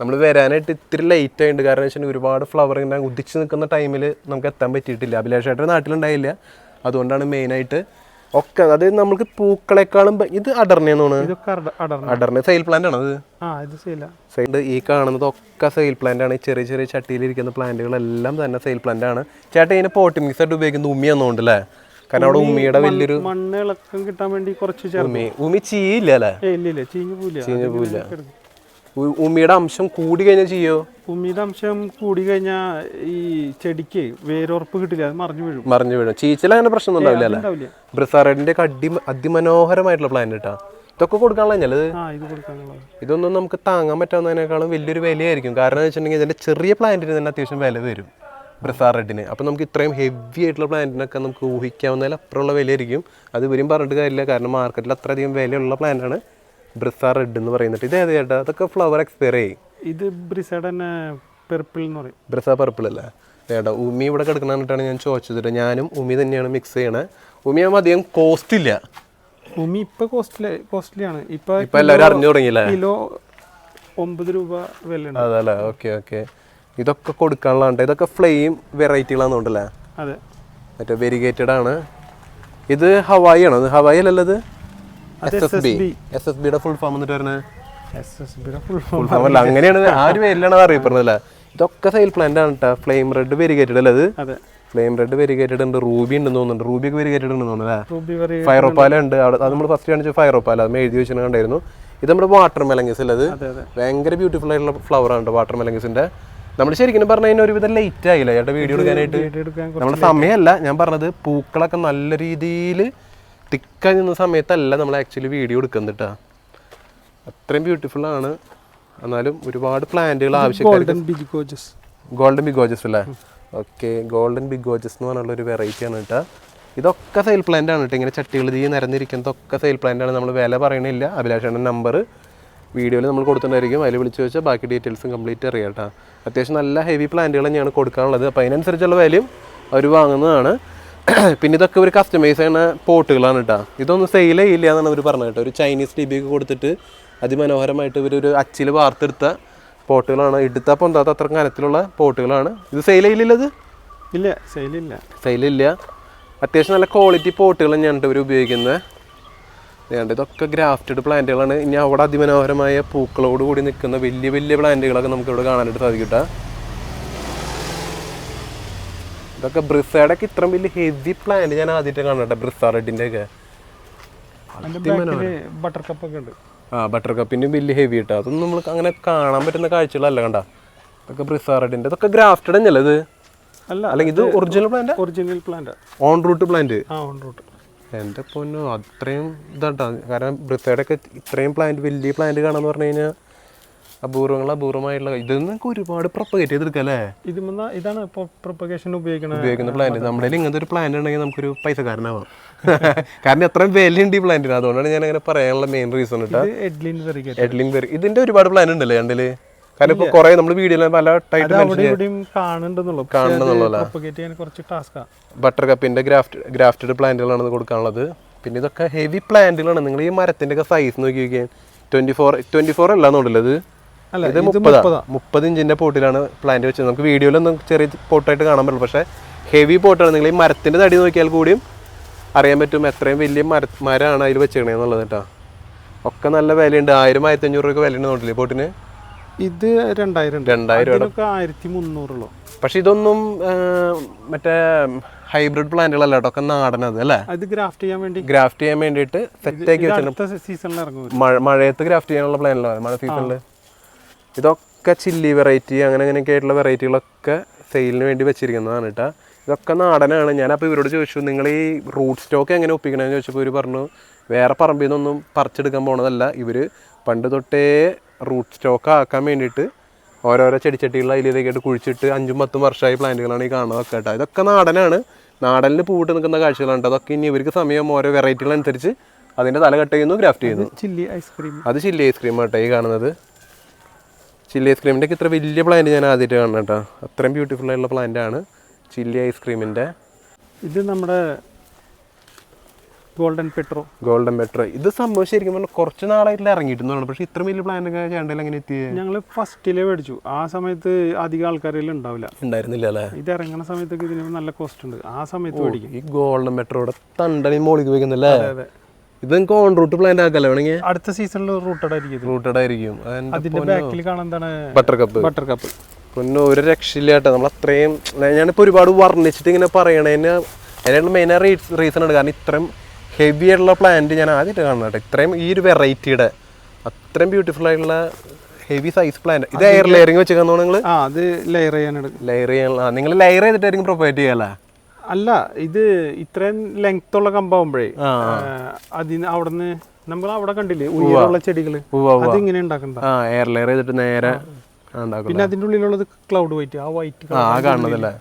നമ്മൾ വരാനായിട്ട് ഇത്തിരി ലേറ്റ് ആയിട്ടുണ്ട്. കാരണം വെച്ചാൽ ഒരുപാട് ഫ്ലവർ ഇങ്ങനെ ഉദിച്ച് നിൽക്കുന്ന ടൈമിൽ നമുക്ക് എത്താൻ പറ്റിയിട്ടില്ല. അഭിലാഷ് ചേട്ടൻ നാട്ടിലുണ്ടായില്ല. അതുകൊണ്ടാണ് മെയിനായിട്ട് ഒക്കെ അത് നമുക്ക് പൂക്കളെക്കാളും ഇത് തോന്നുന്നു. അടർണ സെയിൽ പ്ലാന്റ് ആണ് ഇത്? ഈ കാണുന്നത് കാണുന്നതൊക്കെ സെയിൽ പ്ലാന്റ് ആണ്. ചെറിയ ചെറിയ ചട്ടിയിലിരിക്കുന്ന പ്ലാന്റുകളെല്ലാം തന്നെ സെയിൽ പ്ലാന്റ് ആണ്. ചേട്ടൻ ഇതിന് പോട്ടി മിക്സ് ആയിട്ട് ഉപയോഗിക്കുന്ന ഉമ്മി അല്ലേ? കാരണം അവിടെ ഉമ്മിയുടെ വലിയൊരു മണ്ണ് ഇളക്കം കിട്ടാൻ വേണ്ടി കുറച്ച് ചേർന്ന് ഉമ്മി. ഉമ്മി ചീയില്ല അല്ലേ? ചീഞ്ഞു പോവില്ല. ഉമ്മിയുടെ അംശം കൂടി കഴിഞ്ഞാൽ ചെയ്യോ? ഉമ്മിയുടെ അംശം കൂടി കഴിഞ്ഞാൽ ഈ ചെടിക്ക് വേരുറപ്പ് കിട്ടില്ല അത് മറിഞ്ഞു വീഴും. മറിഞ്ഞു വീഴും. ചീച്ചൽ അങ്ങനെ പ്രശ്നമൊന്നും ഉണ്ടാവില്ല അല്ലേ? ബ്രിസാറഡിന്റെ അടി അതിമനോഹരമായിട്ടുള്ള പ്ലാന്റ് കേട്ടാ ഇതൊക്കെ കൊടുക്കാനുള്ളത് ഇതൊന്നും നമുക്ക് താങ്ങാൻ പറ്റാവുന്നതിനേക്കാളും വലിയൊരു വിലയായിരിക്കും. കാരണം എന്ന് വെച്ചിട്ടുണ്ടെങ്കിൽ ഇതിന്റെ ചെറിയ പ്ലാന്റിന് തന്നെ അത്യാവശ്യം വില വരും ബ്രിസാർ റെഡിന് അപ്പം നമുക്ക് ഇത്രയും ഹെവി ആയിട്ടുള്ള പ്ലാന്റിനൊക്കെ നമുക്ക് ഊഹിക്കാവുന്നതിൽ അപ്പുറമുള്ള വിലയായിരിക്കും. അത് ഇവരും പറഞ്ഞിട്ട് കാര്യമില്ല. കാരണം മാർക്കറ്റിൽ അത്രയധികം വിലയുള്ള പ്ലാന്റാണ് ബ്രിസാർ റെഡ് എന്ന് പറയുന്നത് ഇത് ഏത് ചേട്ടാ? അതൊക്കെ ഫ്ലവർ എക്സ്പയർ ചെയ്യും ഇത് ബ്രിസാടെ തന്നെ പെർപ്പിൾ എന്ന് പറയും. ബ്രിസ പെർപ്പിൾ അല്ലേ? ചേട്ടാ ഉമി ഇവിടെ കിടക്കണമെന്നിട്ടാണ് ഞാൻ ചോദിച്ചത്. ഞാനും ഉമി തന്നെയാണ് മിക്സ് ചെയ്യണേ. ഉമി ആകുമ്പോൾ അധികം കോസ്റ്റ് ഇല്ല. ഉമി ഇപ്പൊ കോസ്റ്റ്ലി കോസ്റ്റ്ലി ആണ്. ഇപ്പൊ ഇപ്പം എല്ലാവരും അറിഞ്ഞു തുടങ്ങിയില്ലേ? കിലോ ഒമ്പത് രൂപ വില അതല്ലേ? Okay okay. ഇതൊക്കെ കൊടുക്കാനുള്ളതാണ് ഇതൊക്കെ ഫ്ലെയിം വെറൈറ്റികളാണെന്നുണ്ടല്ലേ അതെ. മറ്റേ വെരിഗേറ്റഡ് ആണ്. ഇത് ഹവായി ആണോ? ഇത് ഹവായി അല്ലല്ലോ ഇത്? ഫുൾ ഫാം എന്നിട്ട് വരുന്നത്? അങ്ങനെയാണ് ആ ഒരു പേരിലാണ് അറിയപ്പെടുന്നത് ഇതൊക്കെ സെയിൽ പ്ലാന്റ് ആണ് കേട്ടോ ഫ്ലെയിം റെഡ് വെരിഗേറ്റഡ് അല്ലേ അത്? അതെ. ഫ്ലെയിം റെഡ് വെരിഗേറ്റഡ് ഉണ്ട് റൂബി ഉണ്ടെന്ന് തോന്നുന്നുണ്ട്. റൂബി ഒക്കെ വെരിഗേറ്റഡ് ഉണ്ടെന്ന് തോന്നുന്നു അല്ലേ? റൂബി വരെ ഫയറോപ്പാല ഉണ്ട്. അവിടെ അത് നമ്മൾ ഫസ്റ്റ് കാണിച്ച ഫയറോപ്പാല അത് എഴുതി വെച്ചിട്ട് കണ്ടായിരുന്നു. ഇത് നമ്മുടെ വാട്ടർ മെലങ്കസ് അല്ലേ അത്? ഭയങ്കര ബ്യൂട്ടിഫുൾ ആയിട്ടുള്ള ഫ്ലവർ ആണ് വാട്ടർ മെലങ്കസിന്റെ നമ്മൾ ശരിക്കും പറഞ്ഞു കഴിഞ്ഞാൽ ഒരുവിധം ലേറ്റ് ആയില്ല? ചേട്ടാ വീഡിയോ എടുക്കാനായിട്ട്? നമ്മുടെ സമയമല്ല ഞാൻ പറഞ്ഞത് പൂക്കളൊക്കെ നല്ല രീതിയിൽ തിക്കായി നിന്ന സമയത്തല്ല നമ്മൾ ആക്ച്വലി വീഡിയോ എടുക്കുന്നത് അത്രയും ബ്യൂട്ടിഫുൾ ആണ്. എന്നാലും ഒരുപാട് പ്ലാന്റുകൾ ആവശ്യക്കാർ ഗോൾഡൻ ബിഗോജസ് അല്ലേ? ഓക്കെ ഗോൾഡൻ ബിഗോജസ് എന്ന് പറഞ്ഞുള്ള ഒരു വെറൈറ്റി ആണ് കേട്ടോ ഇതൊക്കെ സെയിൽ പ്ലാന്റ് ആണ് കേട്ടോ ഇങ്ങനെ ചട്ടികൾ ഈ നിരന്നിരിക്കുന്നതൊക്കെ സെയിൽ പ്ലാന്റ് ആണ്. നമ്മൾ വില പറയണില്ല. അഭിലാഷയുടെ നമ്പർ വീഡിയോയിൽ നമ്മൾ കൊടുത്തിട്ടുണ്ടായിരിക്കും. അതിൽ വിളിച്ച് വെച്ചാൽ ബാക്കി ഡീറ്റെയിൽസും കംപ്ലീറ്റ് അറിയാം കേട്ടോ അത്യാവശ്യം നല്ല ഹെവി പ്ലാന്റുകൾ തന്നെയാണ് കൊടുക്കാനുള്ളത്. അപ്പോൾ അതിനനുസരിച്ചുള്ള വിലയും അവർ വാങ്ങുന്നതാണ്. [clears throat] പിന്നെ ഇതൊക്കെ ഒരു കസ്റ്റമൈസ് ചെയ്യുന്ന പോട്ടുകളാണ് കേട്ടോ ഇതൊന്നും സെയിൽ ചെയ്യില്ല എന്നാണ് അവർ പറഞ്ഞത് കേട്ടോ ഒരു ചൈനീസ് ടി ഒക്കെ കൊടുത്തിട്ട് അതിമനോഹരമായിട്ട് ഇവർ ഒരു അച്ചിൽ വാർത്തെടുത്ത പോട്ടുകളാണ്. ഇടുത്ത പൊന്താത്ത അത്ര കനത്തിലുള്ള പോട്ടുകളാണ്. ഇത് സെയിൽ ചെയ്യില്ലത് ഇല്ല സെയിലില്ല സെയിലില്ല അത്യാവശ്യം നല്ല ക്വാളിറ്റി പോട്ടുകൾ തന്നെയാണ് ഇവർ ഉപയോഗിക്കുന്നത് വേണ്ട ഇതൊക്കെ ഗ്രാഫ്റ്റഡ് പ്ലാന്റുകളാണ് ഇനി അവിടെ അതിമനോഹരമായ പൂക്കളോട് കൂടി നിൽക്കുന്ന വലിയ വലിയ പ്ലാന്റുകളൊക്കെ നമുക്ക് ഇവിടെ കാണാനായിട്ട് സാധിക്കും ഇതൊക്കെ ബ്രിസാഡൊക്കെ ഇത്രയും വലിയ ഹെവി പ്ലാന്റ് ഞാൻ ആദ്യമായിട്ട് കാണട്ടെ ബ്രിസാറഡിന്റെ ഒക്കെ അതിന്റെ ബട്ടർ കപ്പ് ഒക്കെ ഉണ്ട്. ആ ബട്ടർ കപ്പിന്റെ വലിയ ഹെവി കിട്ടുക അതൊന്നും നമ്മൾ അങ്ങനെ കാണാൻ പറ്റുന്ന കാഴ്ചകളല്ല കണ്ട. ഇതൊക്കെ ബ്രിസാറഡിന്റെ ഇതൊക്കെ ഗ്രാഫ്റ്റഡ് അല്ലേ ഇത്? അല്ല അല്ലെങ്കിൽ ഇത് original plant original plant own root plant ആ ഓൺ റൂട്ട് എന്റെ പൊന്നു അത്രയും ഇതാട്ടോ. കാരണം ബ്രിസൈഡൊക്കെ ഇത്രയും പ്ലാന്റ് വലിയ പ്ലാന്റ് കാണാന്ന് പറഞ്ഞു കഴിഞ്ഞാൽ അപൂർവങ്ങൾ അപൂർവമായിട്ടുള്ള നമുക്ക് ഒരുപാട് പ്രൊപ്പഗേറ്റ് ചെയ്തെടുക്കാം അല്ലേ? ഇത് ഇതാണ് പ്രൊപ്പഗേഷൻ ഉപയോഗിക്കുന്നത് ഉപയോഗിക്കുന്ന പ്ലാന്റ് നമ്മുടെ ഇങ്ങനത്തെ ഒരു പ്ലാന്റ് ഉണ്ടെങ്കിൽ നമുക്കൊരു പൈസക്കാരനാവാം. [laughs] കാരണം അത്രയും വിലയുണ്ട് ഈ പ്ലാന്റിന് അതുകൊണ്ടാണ് ഞാൻ അങ്ങനെ പറയാനുള്ള മെയിൻ റീസൺ ഇത് എഡ്ലിൻ വെറി ഇതിന്റെ ഒരുപാട് പ്ലാൻ ഉണ്ടല്ലേ രണ്ടിൽ കാരണം ഇപ്പൊ കുറെ നമ്മൾ വീഡിയോയിൽ പല ടൈപ്പ് ടാസ്കാ ബട്ടർ കപ്പിന്റെ ഗ്രാഫ്റ്റ് ഗ്രാഫ്റ്റഡ് പ്ലാന്റുകളാണ് കൊടുക്കാനുള്ളത്. പിന്നെ ഇതൊക്കെ ഹെവി പ്ലാന്റുകളാണ് നിങ്ങൾ ഈ മരത്തിന്റെ ഒക്കെ സൈസ് നോക്കി നോക്കിയാൽ ട്വന്റി ഫോർ ട്വന്റി ഫോർ അല്ലാന്നുണ്ടല്ലോ ഇത്. ഇത് മുപ്പതാ. മുപ്പത്. ഇഞ്ചിന്റെ പോട്ടിലാണ് പ്ലാന്റ് വെച്ചത്. നമുക്ക് വീഡിയോയിലൊന്നും ചെറിയ പോട്ടായിട്ട് കാണാൻ പറ്റില്ല. പക്ഷേ ഹെവി പോട്ടാണ്. നിങ്ങൾ ഈ മരത്തിന്റെ തടി നോക്കിയാൽ കൂടിയും അറിയാൻ പറ്റും എത്രയും വലിയ മര മരമാണ് അതിൽ വെച്ചേക്കണേന്നുള്ളത് കേട്ടോ. ഒക്കെ നല്ല വിലയുണ്ട്. ആയിരം ആയിരത്തി അഞ്ഞൂറ് രൂപ വിലയുണ്ട് നോട്ടില്ലേ പോട്ടിന്? ഇത് രണ്ടായിരം രണ്ടായിരം ആയിരത്തി മുന്നൂറുള്ളൂ പക്ഷെ ഇതൊന്നും മറ്റേ ഹൈബ്രിഡ് പ്ലാന്റുകളല്ല കേട്ടോ. ഒക്കെ നാടനത് അല്ലേ? അത് ഗ്രാഫ്റ്റ് ചെയ്യാൻ വേണ്ടി ഗ്രാഫ്റ്റ് ചെയ്യാൻ വേണ്ടിയിട്ട് സെറ്റ് ആക്കി വെച്ചിട്ടുണ്ട്. സീസണിൽ ഇറങ്ങും മഴയത്ത് ഗ്രാഫ്റ്റ് ചെയ്യാനുള്ള പ്ലാനിലാണ് മഴ സീസണിൽ ഇതൊക്കെ ചില്ലി വെറൈറ്റി അങ്ങനെ അങ്ങനെയൊക്കെ ആയിട്ടുള്ള വെറൈറ്റികളൊക്കെ സെയിലിന് വേണ്ടി വെച്ചിരിക്കുന്നതാണ് കേട്ടോ. ഇതൊക്കെ നാടനാണ്. ഞാനപ്പോൾ ഇവരോട് ചോദിച്ചു നിങ്ങൾ ഈ റൂട്ട് സ്റ്റോക്ക് എങ്ങനെ ഒപ്പിക്കണമെന്ന് ചോദിച്ചപ്പോൾ ഇവർ പറഞ്ഞു വേറെ പറമ്പിൽ നിന്നൊന്നും പറിച്ചെടുക്കാൻ പോണതല്ല. ഇവർ പണ്ട് തൊട്ടേ റൂട്ട് സ്റ്റോക്ക് ആക്കാൻ വേണ്ടിയിട്ട് ഓരോരോ ചെടിച്ചട്ടികളിൽ അതിലേതൊക്കെയായിട്ട് കുഴിച്ചിട്ട് അഞ്ചും പത്തും വർഷമായി പ്ലാന്റുകളാണ് ഈ കാണുന്നതൊക്കെ കേട്ടോ. ഇതൊക്കെ നാടനാണ്. നാടനിൽ പൂവിട്ട് നിൽക്കുന്ന കാഴ്ചകളാണ് അതൊക്കെ ഇനി ഇവർക്ക് സമയം ഓരോ വെറൈറ്റികൾ അനുസരിച്ച് അതിന്റെ തല കട്ട് ചെയ്യുന്നു ഗ്രാഫ്റ്റ് ചെയ്യുന്നു. ചില്ലി ഐസ്ക്രീം അത് ചില്ലി ഐസ്ക്രീം കേട്ടോ ഈ കാണുന്നത്. ചില്ലി ഐസ്ക്രീമിന്റെ ഒക്കെ ഇത്ര വലിയ പ്ലാന്റ് ഞാൻ ആദ്യമായിട്ട് കാണണം കേട്ടോ. അത്രയും ബ്യൂട്ടിഫുൾ ആയിട്ടുള്ള പ്ലാന്റ് ആണ് ചില്ലി ഐസ്ക്രീമിന്റെ ഇത് നമ്മുടെ ഗോൾഡൻ പെട്രോ ഗോൾഡൻ പെട്രോ ഇത് സംഭവം ശരിക്കും പറഞ്ഞാൽ കുറച്ച് നാളായിട്ടില്ല ഇറങ്ങിയിട്ടുണ്ടാണ് പക്ഷേ ഇത്ര വലിയ പ്ലാൻ ഒക്കെ ചേണ്ടയിൽ എങ്ങനെ എത്തി ഞങ്ങൾ ഫസ്റ്റിലേ മേടിച്ചു. ആ സമയത്ത് അധികം ആൾക്കാരെല്ലാം ഉണ്ടാവില്ല. ഉണ്ടായിരുന്നില്ല അല്ലേ? ഇത് ഇറങ്ങുന്ന സമയത്തൊക്കെ ഇതിന് നല്ല കോസ്റ്റ് ഉണ്ട്. ആ സമയത്ത് മേടിക്കും. ഈ ഗോൾഡൻ പെട്രോയുടെ തണ്ടനി മോളിക്ക് വെക്കുന്നില്ലേ? അതെ. ഇത് നിങ്ങൾക്ക് ഓൺ റൂട്ട് പ്ലാന്റ് ആക്കല്ലോ വേണമെങ്കിൽ? അടുത്ത സീസണിൽ റൂട്ടഡ് ആയിരിക്കും റൂട്ടഡ് ആയിരിക്കും. അതിന്റെ ബാക്കിൽ കാണാൻ എന്താണ്? ബട്ടർ കപ്പ് ബട്ടർ കപ്പ് പിന്നെ ഒരു രക്ഷയില്ല കേട്ടോ. നമ്മൾ അത്രയും ഞാനിപ്പോൾ ഒരുപാട് വർണിച്ചിട്ട് ഇങ്ങനെ പറയണതിന് അതിനുള്ള മെയിൻ റീസൺ ആണ് കാരണം ഇത്രയും ഹെവി ആയിട്ടുള്ള പ്ലാന്റ് ഞാൻ ആദ്യമായിട്ട് കേട്ടോ. ഇത്രയും ഈ ഒരു വെറൈറ്റിയുടെ അത്രയും ബ്യൂട്ടിഫുൾ ആയിട്ടുള്ള ഹെവി സൈസ് പ്ലാന്റ് ഇത് എയർ ലെയറിങ് വെച്ചേക്കാന്നോ നിങ്ങൾ അത് ലെയർ ചെയ്യാനാണ് ലെയർ ചെയ്യാനുള്ള നിങ്ങൾ ലെയർ ചെയ്തിട്ടായിരിക്കും പ്രൊവൈഡ് ചെയ്യാല്ലേ? അല്ല ഇത് ഇത്രയും ലെങ്ത് ഉള്ള കമ്പാവുമ്പോഴേ. അതിന് അവിടുന്ന് നമ്മൾ അവിടെ കണ്ടില്ലേ ഉയരമുള്ള ചെടികൾ? ഉവ്വ് ഉവ്വ്. അത് ഇങ്ങനെ ഉണ്ടാക്കണ്ട. ആ എയർ ലെയർ ചെയ്തിട്ട് നേരെ പിന്നെ അതിന്റെ ഉള്ളിലുള്ളത് ക്ലൗഡ് വൈറ്റ് ആ വൈറ്റ് ആ കാണുന്നതല്ലേ?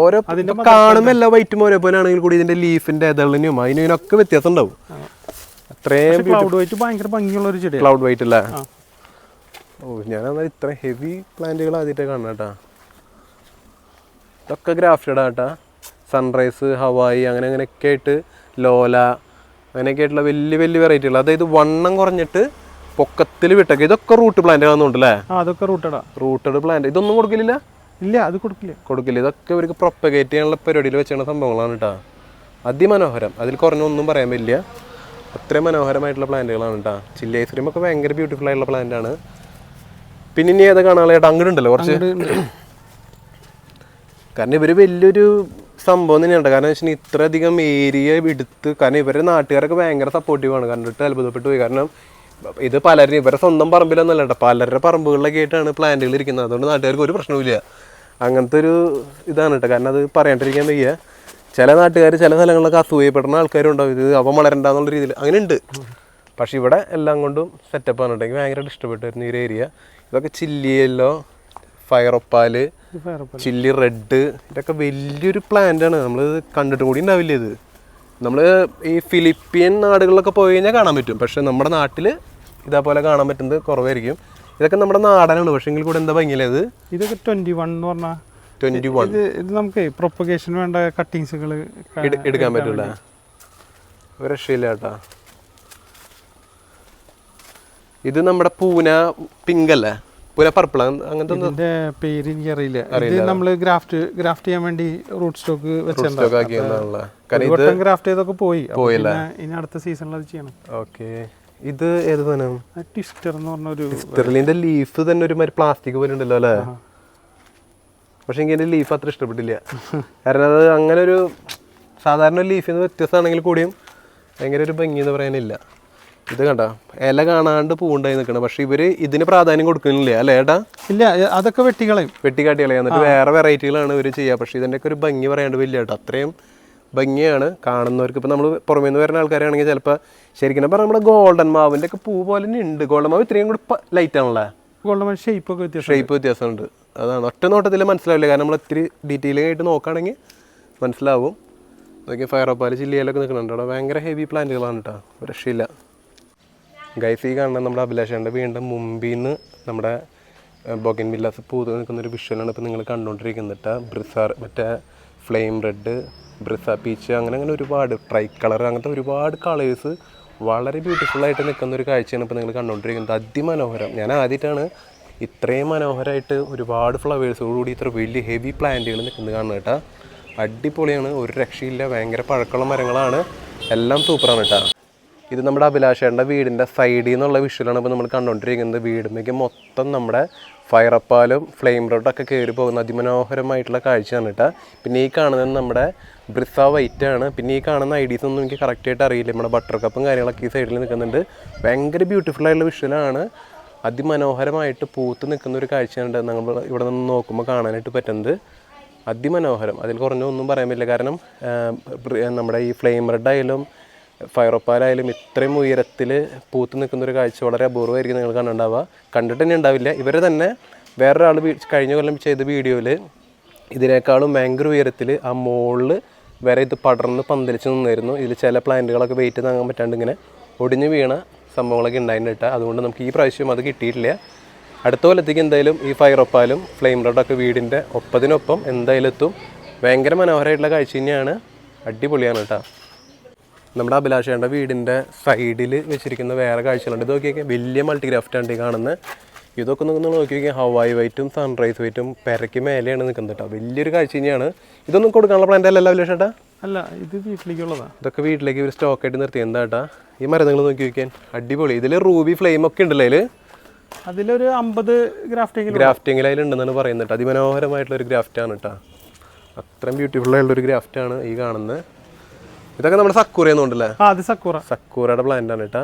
ഓരോ അതിന്റെ കാണുമ്പോൾ എല്ലാ വൈറ്റും പോലെ ആണെങ്കിൽ കൂടി ഇതിന്റെ ലീഫിന്റെ എതളിനും അതിനും ഒക്കെ വ്യത്യാസം ഉണ്ടാവും. അത്രയും ക്ലൗഡ് വൈറ്റ് ഭയങ്കര ഭംഗിയുള്ള ഒരു ചെടി ക്ലൗഡ് വൈറ്റ് അല്ലേ ഓ ഞാൻ എന്നാൽ ഇത്ര ഹെവി പ്ലാന്റുകൾ ആദ്യമായിട്ട് കാണണം കേട്ടാ. ഇതൊക്കെ ഗ്രാഫ്റ്റഡ് ആട്ടാ. സൺറൈസ് ഹവായി അങ്ങനെ അങ്ങനെയൊക്കെ ആയിട്ട് ലോല അങ്ങനെയൊക്കെ ആയിട്ടുള്ള വലിയ വലിയ വെറൈറ്റികൾ അതായത് വണ്ണം കുറഞ്ഞിട്ട് പൊക്കത്തിൽ വിട്ടൊക്കെ. ഇതൊക്കെ റൂട്ട് പ്ലാന്റ് അല്ലേ? ആ അതൊക്കെ റൂട്ടഡാ റൂട്ടഡ് പ്ലാന്റ് ഇതൊന്നും കൊടുക്കില്ല? ഇല്ല അത് കൊടുക്കില്ല. കൊടുക്കില്ല. ഇതൊക്കെ ഇവർക്ക് പ്രൊപ്പഗേറ്റ് ചെയ്യാനുള്ള പരിപാടിയിൽ വെച്ചാണ് സംഭവങ്ങളാണ് കേട്ടോ അതിമനോഹരം. അതിൽ കുറഞ്ഞൊന്നും പറയാൻ പറ്റില്ല. അത്രയും മനോഹരമായിട്ടുള്ള പ്ലാന്റുകളാണ് കേട്ടോ ചില്ലി ഐസ്ക്രീം ഒക്കെ ഭയങ്കര ബ്യൂട്ടിഫുൾ ആയിട്ടുള്ള പ്ലാന്റ് ആണ്. പിന്നെ ഇനി ഏതാ കാണാനുള്ള ചേട്ടാ അങ്ങനെ ഉണ്ടല്ലോ കുറച്ച് കാരണം ഇവർ വലിയൊരു സംഭവം തന്നെയാണ് കാരണം വെച്ചാൽ ഇത്രയധികം ഏരിയ എടുത്ത് കാരണം ഇവരുടെ നാട്ടുകാരൊക്കെ ഭയങ്കര സപ്പോർട്ടീവാണ് കണ്ടിട്ട് അത്ഭുതപ്പെട്ടു പോയി. കാരണം ഇത് പലരും ഇവരുടെ സ്വന്തം പറമ്പിലൊന്നല്ല കേട്ടോ. പലരുടെ പറമ്പുകളിലൊക്കെ ആയിട്ടാണ് പ്ലാന്റുകൾ ഇരിക്കുന്നത്. അതുകൊണ്ട് നാട്ടുകാർക്ക് ഒരു പ്രശ്നവുമില്ല അങ്ങനത്തെ ഒരു ഇതാണ് കേട്ടോ. കാരണം അത് പറയാണ്ടിരിക്കാൻ വയ്യ. ചില നാട്ടുകാർ ചില സ്ഥലങ്ങളിലൊക്കെ അസൂയപ്പെടുന്ന ആൾക്കാരുണ്ടാവും. ഇത് അവൻ വളരണ്ടെന്നുള്ള രീതിയിൽ. അങ്ങനെ ഉണ്ട്. പക്ഷെ ഇവിടെ എല്ലാം കൊണ്ടും സെറ്റപ്പ് കേട്ടോ എനിക്ക് ഭയങ്കരമായിട്ട് ഇഷ്ടപ്പെട്ടായിരുന്നു ഈ ഏരിയ ഇതൊക്കെ ചില്ലിയല്ലോ ഫയറൊപ്പാൽ ചില്ലി റെഡ് ഇതൊക്കെ വലിയൊരു പ്ലാന്റ് ആണ്. നമ്മൾ കണ്ടിട്ട് കൂടി ഉണ്ടാവില്ല ഇത്? നമ്മൾ ഈ ഫിലിപ്പിയൻ നാടുകളിലൊക്കെ പോയി കഴിഞ്ഞാൽ കാണാൻ പറ്റും. പക്ഷെ നമ്മുടെ നാട്ടിൽ ഇതേപോലെ കാണാൻ പറ്റുന്നത് കുറവായിരിക്കും. ഇതൊക്കെ നമ്മുടെ നാടനാണ് പക്ഷെ എങ്കിൽ കൂടെ എന്താ ഭംഗിയില്ല ഇത്? ഇതൊക്കെ ട്വന്റി വൺ എന്ന് പറഞ്ഞാൽ ട്വന്റി വൺ ഇത് നമുക്ക് പ്രൊപ്പഗേഷൻ വേണ്ട കട്ടിങ്സുകൾ എടുക്കാൻ പറ്റൂല. ഒരു രക്ഷയില്ല കേട്ടാ. ഇത് നമ്മുടെ പൂന പിങ്ക് അല്ലേ പൂന പർപ്പിൾ അങ്ങനത്തെ പേര് എനിക്കറിയില്ല. ഇത് നമ്മൾ ഗ്രാഫ്റ്റ് ഗ്രാഫ്റ്റ് ചെയ്യാൻ വേണ്ടി റൂട്ട് സ്റ്റോക്ക് വെച്ചിട്ടുണ്ടാവും ഗ്രാഫ്റ്റ് ചെയ്തൊക്കെ പോയി. ഇനി അടുത്ത സീസണിൽ അത് ചെയ്യണം. ഓക്കെ. ഇത് ഏത് സാധനം? ട്വിസ്റ്റർ എന്ന് പറഞ്ഞ ഒരു സ്റ്റെർലിന്റെ ലീഫ് തന്നെ ഒരു മാതിരി പ്ലാസ്റ്റിക് പോലെ ഉണ്ടല്ലോ അല്ലേ? പക്ഷെ എനിക്ക് എന്റെ ലീഫ് അത്ര ഇഷ്ടപ്പെട്ടില്ല. കാരണം അത് അങ്ങനെ ഒരു സാധാരണ ലീഫിൽ നിന്ന് വ്യത്യസ്തമാണെങ്കിൽ കൂടിയും ഭയങ്കര ഒരു ഭംഗി എന്ന് പറയാനില്ല. ഇത് കണ്ട? ഇല കാണാണ്ട് പൂണ്ടായി നിൽക്കണം പക്ഷെ ഇവർ ഇതിന് പ്രാധാന്യം കൊടുക്കുന്നില്ല. അല്ലേ ഏട്ടാ? ഇല്ല അതൊക്കെ വെട്ടിക്കളയും. വെട്ടിക്കാട്ടി കളയാം എന്നിട്ട് വേറെ വെറൈറ്റികളാണ് ഇവർ ചെയ്യുക പക്ഷെ ഇതിന്റെയൊക്കെ ഒരു ഭംഗി പറയാണ്ട് വലിയ കേട്ടോ. അത്രയും ഭംഗിയാണ് കാണുന്നവർക്ക്. ഇപ്പൊ നമ്മൾ പുറമേ നിന്ന് വരുന്ന ആൾക്കാരാണെങ്കിൽ ചിലപ്പോൾ ശരിക്കും പറഞ്ഞാൽ നമ്മുടെ ഗോൾഡൻ മാവിന്റെ ഒക്കെ പൂ പോലെ തന്നെ ഉണ്ട്. ഗോൾഡൻ മാവ് ഇത്രയും കൂടി ലൈറ്റ് ആണല്ലേ? ഗോൾഡൻ മാവ് ഷേപ്പ് ഒക്കെ വ്യത്യാസം ഷേപ്പ് വ്യത്യാസമുണ്ട്. അതാണ്. ഒറ്റ നോട്ടത്തിൽ മനസ്സിലാവില്ല. കാരണം നമ്മൾ ഒത്തിരി ഡീറ്റെയിലിംഗ് ആയിട്ട് നോക്കുകയാണെങ്കിൽ മനസ്സിലാവും. അതൊക്കെ ഫയറോപ്പാൽ ചില്ലിയിലൊക്കെ നിൽക്കുന്നുണ്ട് അവിടെ ഭയങ്കര ഹെവി പ്ലാന്റുകളാണ് കേട്ടോ. രക്ഷയില്ല. ഗൈസ് ഈ കാണുന്ന നമ്മുടെ അഭിലാഷേന്റെ വീണ്ടും മുമ്പിൽ നിന്ന് നമ്മുടെ ബൊഗൻ വില്ലാസ് പൂത്ത് നിൽക്കുന്ന ഒരു വിഷ്വലാണ് ഇപ്പോൾ നിങ്ങൾ കണ്ടുകൊണ്ടിരിക്കുന്നത് ബ്രിസാർ മറ്റേ ഫ്ലെയിം റെഡ് ബ്രിസ പീച്ച് അങ്ങനെ അങ്ങനെ ഒരുപാട് ട്രൈ കളർ അങ്ങനത്തെ ഒരുപാട് കളേഴ്സ് വളരെ ബ്യൂട്ടിഫുൾ ആയിട്ട് നിൽക്കുന്ന ഒരു കാഴ്ചയാണ് ഇപ്പോൾ നിങ്ങൾ കണ്ടുകൊണ്ടിരിക്കുന്നത്. അതിമനോഹരം. ഞാൻ ആദ്യമായിട്ടാണ് ഇത്രയും മനോഹരമായിട്ട് ഒരുപാട് ഫ്ലവേഴ്സോടുകൂടി ഇത്ര വലിയ ഹെവി പ്ലാന്റുകൾ നിൽക്കുന്നത് കാണുന്നത് കേട്ടോ. അടിപൊളിയാണ്. ഒരു രക്ഷയില്ല. ഭയങ്കര പഴക്കമുള്ള മരങ്ങളാണ്. എല്ലാം സൂപ്പറാണ് കേട്ടോ. ഇത് നമ്മുടെ അഭിലാഷേണ്ട വീടിന്റെ സൈഡിൽ നിന്നുള്ള വിഷ്വലാണ് ഇപ്പോൾ നമ്മൾ കണ്ടുകൊണ്ടിരിക്കുന്നത് വീടുമേക്ക് മൊത്തം നമ്മുടെ ഫയറപ്പാലും ഫ്ലെയിം റോഡൊക്കെ കയറി പോകുന്ന അതിമനോഹരമായിട്ടുള്ള കാഴ്ചയാണ് കേട്ടോ. പിന്നെ ഈ കാണുന്നത് നമ്മുടെ ബ്രിസ വൈറ്റ് ആണ്. പിന്നെ ഈ കാണുന്ന ഐഡീസ് ഒന്നും എനിക്ക് കറക്റ്റായിട്ട് അറിയില്ല. നമ്മുടെ ബട്ടർ കപ്പും കാര്യങ്ങളൊക്കെ ഈ സൈഡിൽ നിൽക്കുന്നുണ്ട്. ഭയങ്കര ബ്യൂട്ടിഫുൾ ആയിട്ടുള്ള വിഷ്വലാണ് അതിമനോഹരമായിട്ട് പൂത്ത് നിൽക്കുന്ന ഒരു കാഴ്ചയാണ് നമ്മൾ ഇവിടെ നിന്ന് നോക്കുമ്പോൾ കാണാനായിട്ട് പറ്റുന്നത്. അതിമനോഹരം. അതിൽ കുറഞ്ഞൊന്നും പറയാൻ പറ്റില്ല. കാരണം നമ്മുടെ ഈ ഫ്ലെയിം റെഡ് ആയാലും ഫയറോപ്പാലായാലും ഇത്രയും ഉയരത്തിൽ പൂത്ത് നിൽക്കുന്ന ഒരു കാഴ്ച വളരെ അപൂർവമായിരിക്കും നിങ്ങൾ കണ്ടുണ്ടാവുക കണ്ടിട്ട് തന്നെ ഉണ്ടാവില്ല. ഇവർ തന്നെ വേറൊരാൾ കഴിഞ്ഞ കൊല്ലം ചെയ്ത വീഡിയോയിൽ ഇതിനേക്കാളും ഭയങ്കര ഉയരത്തിൽ ആ മുകളിൽ വരെ ഇത് പടർന്ന് പന്തലിച്ച് നിന്നായിരുന്നു. ഇതിൽ ചില പ്ലാന്റുകളൊക്കെ വെയിറ്റ് താങ്ങാൻ പറ്റാണ്ട് ഇങ്ങനെ ഒടിഞ്ഞു വീണ സംഭവങ്ങളൊക്കെ ഉണ്ടായിട്ടുണ്ട് അതുകൊണ്ട് നമുക്ക് ഈ പ്രാവശ്യം അത് കിട്ടിയിട്ടില്ല. അടുത്ത കൊല്ലത്തേക്ക് എന്തായാലും ഈ ഫയറൊപ്പാലും ഫ്ലെയിം റോഡൊക്കെ വീടിന്റെ ഒപ്പത്തിനൊപ്പം എന്തായാലും എത്തും. ഭയങ്കര മനോഹരമായിട്ടുള്ള കാഴ്ച തന്നെയാണ്. അടിപൊളിയാണ് കേട്ടോ. നമ്മുടെ അഭിലാഷേന്റെ വീടിന്റെ സൈഡിൽ വെച്ചിരിക്കുന്ന വേറെ കാഴ്ചകളുണ്ട്. ഇത് നോക്കിയൊക്കെ വലിയ മൾട്ടിഗ്രാഫ്റ്റ് ആണ് കാണുന്നത് ഇതൊക്കെ നിങ്ങൾ നോക്കി നോക്കിയാൽ ഹവായി വൈറ്റും സൺറൈസ് വൈറ്റും പെരയ്ക്ക് മേലെയാണ് നിൽക്കുന്നത് കേട്ടോ വലിയൊരു കാഴ്ച തന്നെയാണ്. ഇതൊന്നും കൊടുക്കാനുള്ള പ്ലാന്റ് അല്ലല്ലോ അഭിലാഷേട്ടാ? അല്ല ഇത് വീട്ടിലേക്കുള്ളതാണ് ഇതൊക്കെ വീട്ടിലേക്ക് ഒരു സ്റ്റോക്ക് ആയിട്ട് നിർത്തി. എന്താ കേട്ടാ ഈ മരങ്ങൾ നോക്കി നോക്കിയാൽ അടിപൊളി. ഇതിൽ റൂബി ഫ്ലെയിം ഒക്കെ ഉണ്ടല്ലോ അതിൽ അതിലൊരു അമ്പത് ഗ്രാഫ്റ്റിംഗ് ഗ്രാഫ്റ്റിംഗിൽ അതിലുണ്ടെന്നാണ് പറയുന്നത് കേട്ടോ അതിമനോഹരമായിട്ടുള്ള ഒരു ഗ്രാഫ്റ്റാണ് കേട്ടോ അത്രയും ബ്യൂട്ടിഫുൾ ആയിട്ടുള്ള ഒരു ഗ്രാഫ്റ്റാണ് ഈ കാണുന്നത് ഇതൊക്കെ നമ്മുടെ സക്കൂറയെന്നുണ്ടല്ലേ അത് സക്കൂറ. സക്കൂറയുടെ പ്ലാന്റ് ആണ് കേട്ടാ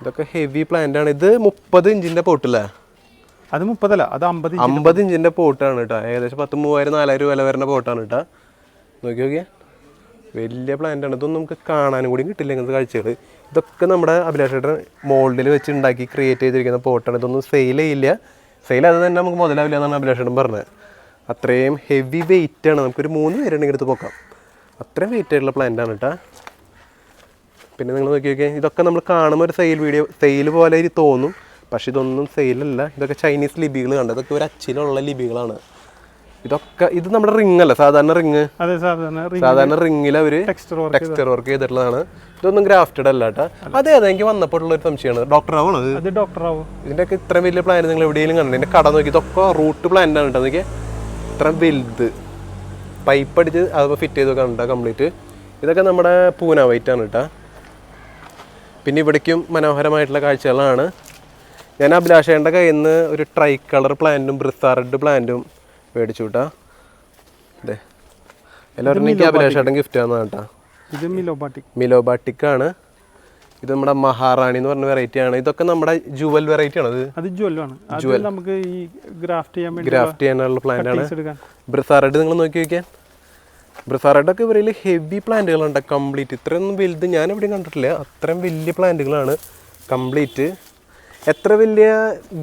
ഇതൊക്കെ ഹെവി പ്ലാന്റ് ആണ്. ഇത് മുപ്പത് ഇഞ്ചിന്റെ പോട്ടില്ലേ അത് മുപ്പതല്ല അത് അമ്പത് അമ്പത് ഇഞ്ചിന്റെ പോട്ടാണ് കേട്ടോ ഏകദേശം പത്ത് മൂവായിരം നാലായിരം വില വരുന്ന പോട്ടാണ് കേട്ടോ നോക്കി നോക്കിയാ. വലിയ പ്ലാന്റ് ആണ്. ഇതൊന്നും നമുക്ക് കാണാനും കൂടി കിട്ടില്ല ഇങ്ങനത്തെ കാഴ്ചകൾ ഇതൊക്കെ നമ്മുടെ അഭിലാഷേട്ടൻ മോൾഡിൽ വെച്ച് ഉണ്ടാക്കി ക്രിയേറ്റ് ചെയ്തിരിക്കുന്ന പോട്ടാണ് ഇതൊന്നും സെയിൽ ചെയ്യില്ല. സെയിൽ അത് തന്നെ നമുക്ക് മുതലാവില്ല എന്നാണ് അഭിലാഷേട്ടൻ പറഞ്ഞത്. അത്രയും ഹെവി വെയിറ്റ് ആണ്. നമുക്കൊരു മൂന്ന് പേരുണ്ടെങ്കിൽ എടുത്ത് പോക്കാം അത്രയും വെയിറ്റ് ആയിട്ടുള്ള പ്ലാന്റ് ആണ് കേട്ടോ പിന്നെ നിങ്ങൾ നോക്കി നോക്കിയാൽ ഇതൊക്കെ നമ്മൾ കാണുമ്പോൾ ഒരു സെയിൽ വീഡിയോ സെയിൽ പോലെ ഇത് തോന്നും. പക്ഷെ ഇതൊന്നും സെയിലല്ല ഇതൊക്കെ ചൈനീസ് ലിപികൾ കണ്ട? ഇതൊക്കെ ഒരു അച്ചിലുള്ള ലിപികളാണ്. ഇതൊക്കെ ഇത് നമ്മുടെ റിംഗ് അല്ല? സാധാരണ റിങ് അതെ സാധാരണ റിംഗ് സാധാരണ റിങ്ങിൽ അവർ ടെക്സ്റ്റർ വർക്ക് ചെയ്തിട്ടുള്ളതാണ്. ഇതൊന്നും ഗ്രാഫ്റ്റഡ് അല്ല കേട്ടോ അതെ അതെ എനിക്ക് വന്നപ്പോഴുള്ള ഒരു സംശയമാണ്. ഡോക്ടർ ആവാണ് ഇത് അത് ഡോക്ടർ ആവും? ഇതിന്റെയൊക്കെ ഇത്രയും വലിയ പ്ലാൻ നിങ്ങൾ എവിടെയെങ്കിലും കണ്ടു എന്റെ കട നോക്കി ഇതൊക്കെ റൂട്ട് പ്ലാന്റ് ആണ് കേട്ടോ നോക്കിയാൽ ഇത്ര വലുത്. പൈപ്പ് അടിച്ച് അത് ഫിറ്റ് ചെയ്ത് കണ്ട കംപ്ലീറ്റ് ഇതൊക്കെ നമ്മുടെ പൂന വൈറ്റ് ആണ് കേട്ടോ പിന്നെ ഇവിടേക്കും മനോഹരമായിട്ടുള്ള കാഴ്ചകളാണ്. ഞാൻ അഭിലാഷേന്റെ കയ്യിൽ നിന്ന് ഒരു ട്രൈ കളർ പ്ലാന്റും ബ്രിസാർഡ് പ്ലാന്റും മേടിച്ചു കേട്ടാ അതെ എല്ലാവരും എനിക്ക് അഭിലാഷേട്ടൻ ഗിഫ്റ്റ് തന്നതാണ് കേട്ടോ ഇത് മിലോബാട്ടിക് മിലോബാട്ടിക് ആണ്. ഇത് നമ്മുടെ മഹാറാണി എന്ന് പറഞ്ഞ വെറൈറ്റി ആണ്. ഇതൊക്കെ നമ്മുടെ ജുവൽ വെറൈറ്റി ആണ് അത് ജ്വല്ലാണ് ജുവൽ നമുക്ക് ഈ ഗ്രാഫ്റ്റ് ചെയ്യാൻ വേണ്ടി ഗ്രാഫ്റ്റ് ചെയ്യാനുള്ള പ്ലാന്റ് ആണ്. ബ്രിസാറഡ് നിങ്ങൾ നോക്കി നോക്കിയാൽ ബ്രിസാറഡ് ഒക്കെ ഇവരിൽ ഹെവി പ്ലാന്റുകളുണ്ട് കംപ്ലീറ്റ് ഇത്രയൊന്നും വലുത് ഞാൻ എവിടെയും കണ്ടിട്ടില്ല. അത്രയും വലിയ പ്ലാന്റുകളാണ് കംപ്ലീറ്റ് എത്ര വലിയ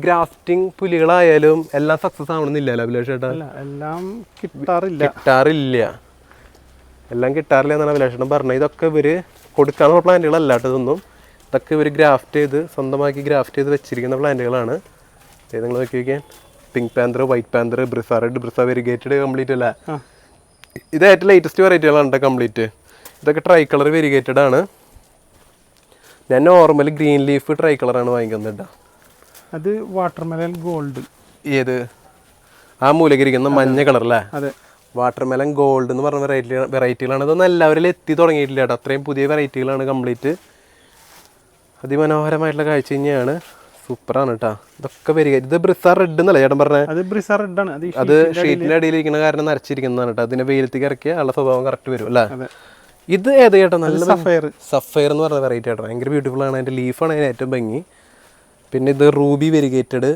ഗ്രാഫ്റ്റിംഗ് പുലികളായാലും എല്ലാം സക്സസ് ആവണമെന്നില്ലല്ലോ അഭിലാഷ് ചേട്ടാ എല്ലാം കിട്ടാറില്ല. കിട്ടാറില്ല. എല്ലാം കിട്ടാറില്ല എന്നാണ് അഭിലാഷ് ചേട്ടൻ പറഞ്ഞത്. ഇതൊക്കെ ഇവർ കൊടുക്കാനുള്ള പ്ലാന്റുകളല്ല കേട്ടോ ഇതൊന്നും. ഇതൊക്കെ ഇവർ ഗ്രാഫ്റ്റ് ചെയ്ത് സ്വന്തമാക്കി ഗ്രാഫ്റ്റ് ചെയ്ത് വെച്ചിരിക്കുന്ന പ്ലാന്റുകളാണ്. നിങ്ങൾ നോക്കി നോക്കിയാൽ pink panther white panther ബ്രിസ red ബ്രിസ variegated complete അല്ല? ഇത് ഏറ്റവും ലേറ്റസ്റ്റ് വെറൈറ്റികളാണ് കേട്ടോ കംപ്ലീറ്റ്. ഇതൊക്കെ ട്രൈ കളർ വെരിഗേറ്റഡ് ആണ്. ഞാൻ നോർമൽ ഗ്രീൻ ലീഫ് ട്രൈ കളറാണ് വാങ്ങിക്കുന്നത് കേട്ടോ അത് വാട്ടർമെലൻ ഗോൾഡ് ഏത്? ആ മൂലകരിക്കുന്ന മഞ്ഞ കളർ അല്ലേ അതെ. വാട്ടർമെലൻ ഗോൾഡ് എന്ന് പറഞ്ഞ വെറൈറ്റി വെറൈറ്റികളാണ് ഇതൊന്നും എല്ലാവരിലും എത്തി തുടങ്ങിയിട്ടില്ല കേട്ടോ അത്രയും പുതിയ വെറൈറ്റികളാണ് കംപ്ലീറ്റ്. അതിമനോഹരമായിട്ടുള്ള കാഴ്ച തന്നെയാണ്. സൂപ്പറാണ് കേട്ടോ ഇതൊക്കെ വരിക. ഇത് ബ്രിസാർ റെഡ് എന്നല്ലേ ചേട്ടൻ പറഞ്ഞത് അത് ബ്രിസാർ റെഡ് ആണ്. അത് ഷീറ്റിന്റെ അടിയിൽ ഇരിക്കുന്ന കാരണം നരച്ചിരിക്കുന്നതാണ് കേട്ടോ അതിന്റെ വെയിലത്തേക്ക് ഇറക്കിയ ഉള്ള സ്വഭാവം കറക്റ്റ് വരും അല്ലേ? ഇത് ഏത് ചേട്ടാ? നല്ല സഫയർ സഫയർ എന്ന് പറഞ്ഞ വെറൈറ്റി ആട്ടോ. ഭയങ്കര ബ്യൂട്ടിഫുൾ ആണ്. അതിന്റെ ലീഫാണ് അതിന് ഏറ്റവും ഭംഗി. പിന്നെ ഇത് റൂബി വെരിഗേറ്റഡ്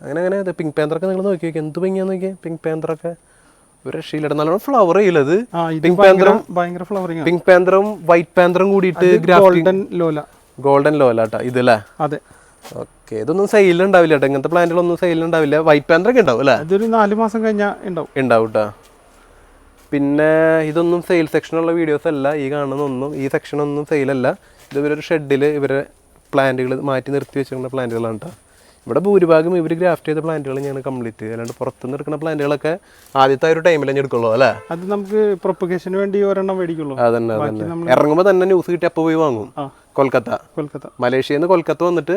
അങ്ങനെ അങ്ങനെ ഇത് പിങ്ക് പാന്തറൊക്കെ നിങ്ങൾ നോക്കി നോക്കി. എന്ത് ഭംഗിയാന്ന് നോക്കിയാൽ പിങ്ക് പാന്തറൊക്കെ ഒരു രക്ഷയില്ല നല്ലോണം ഫ്ലവർ ചെയ്യില്ലത് പിങ്ക് പാന്തറും പിങ്ക് പാന്തറും വൈറ്റ് പാന്തറും കൂടിയിട്ട് ഗോൾഡൻ ലോല ഗോൾഡൻ ലോ അല്ല കേട്ടോ ഇതല്ലേ അതെ. ഓക്കെ ഇതൊന്നും സെയിൽ ഉണ്ടാവില്ല കേട്ടോ ഇങ്ങനത്തെ പ്ലാന്റുകളൊന്നും സെയിൽ ഉണ്ടാവില്ല വൈറ്റ് പാന്തർ ഒക്കെ ഉണ്ടാവും അല്ലേ ഇതൊരു നാല് മാസം കഴിഞ്ഞാൽ ഉണ്ടാവും ഉണ്ടാവും കേട്ടോ പിന്നെ ഇതൊന്നും സെയിൽ സെക്ഷനുള്ള വീഡിയോസ് അല്ല. ഈ കാണുന്നൊന്നും ഈ സെക്ഷനൊന്നും സെയിൽ സെയിലല്ല ഇത് ഇവരൊരു ഷെഡിൽ ഇവരെ പ്ലാന്റുകൾ മാറ്റി നിർത്തി വെച്ചിരിക്കുന്ന പ്ലാന്റുകളാണ് കേട്ടോ ഇവിടെ ഭൂരിഭാഗം ഇവർ ഗ്രാഫ്റ്റ് ചെയ്ത പ്ലാന്റുകൾ ഞാൻ കംപ്ലീറ്റ് അല്ലാണ്ട് പുറത്തുനിന്ന് എടുക്കുന്ന പ്ലാന്റുകളൊക്കെ ആദ്യത്തെ ഒരു ടൈമിൽ ഞാൻ എടുക്കുള്ളൂ അല്ലേ? അത് നമുക്ക് പ്രൊപ്പഗേഷന് വേണ്ടി ഒരെണ്ണം മേടിക്കുള്ളൂ. അതന്നെ അതന്നെ. ഇറങ്ങുമ്പോൾ തന്നെ ന്യൂസ് കിട്ടി അപ്പോൾ പോയി വാങ്ങും. കൊൽക്കത്ത. കൊൽക്കത്ത. മലേഷ്യയിൽ നിന്ന് കൊൽക്കത്ത വന്നിട്ട്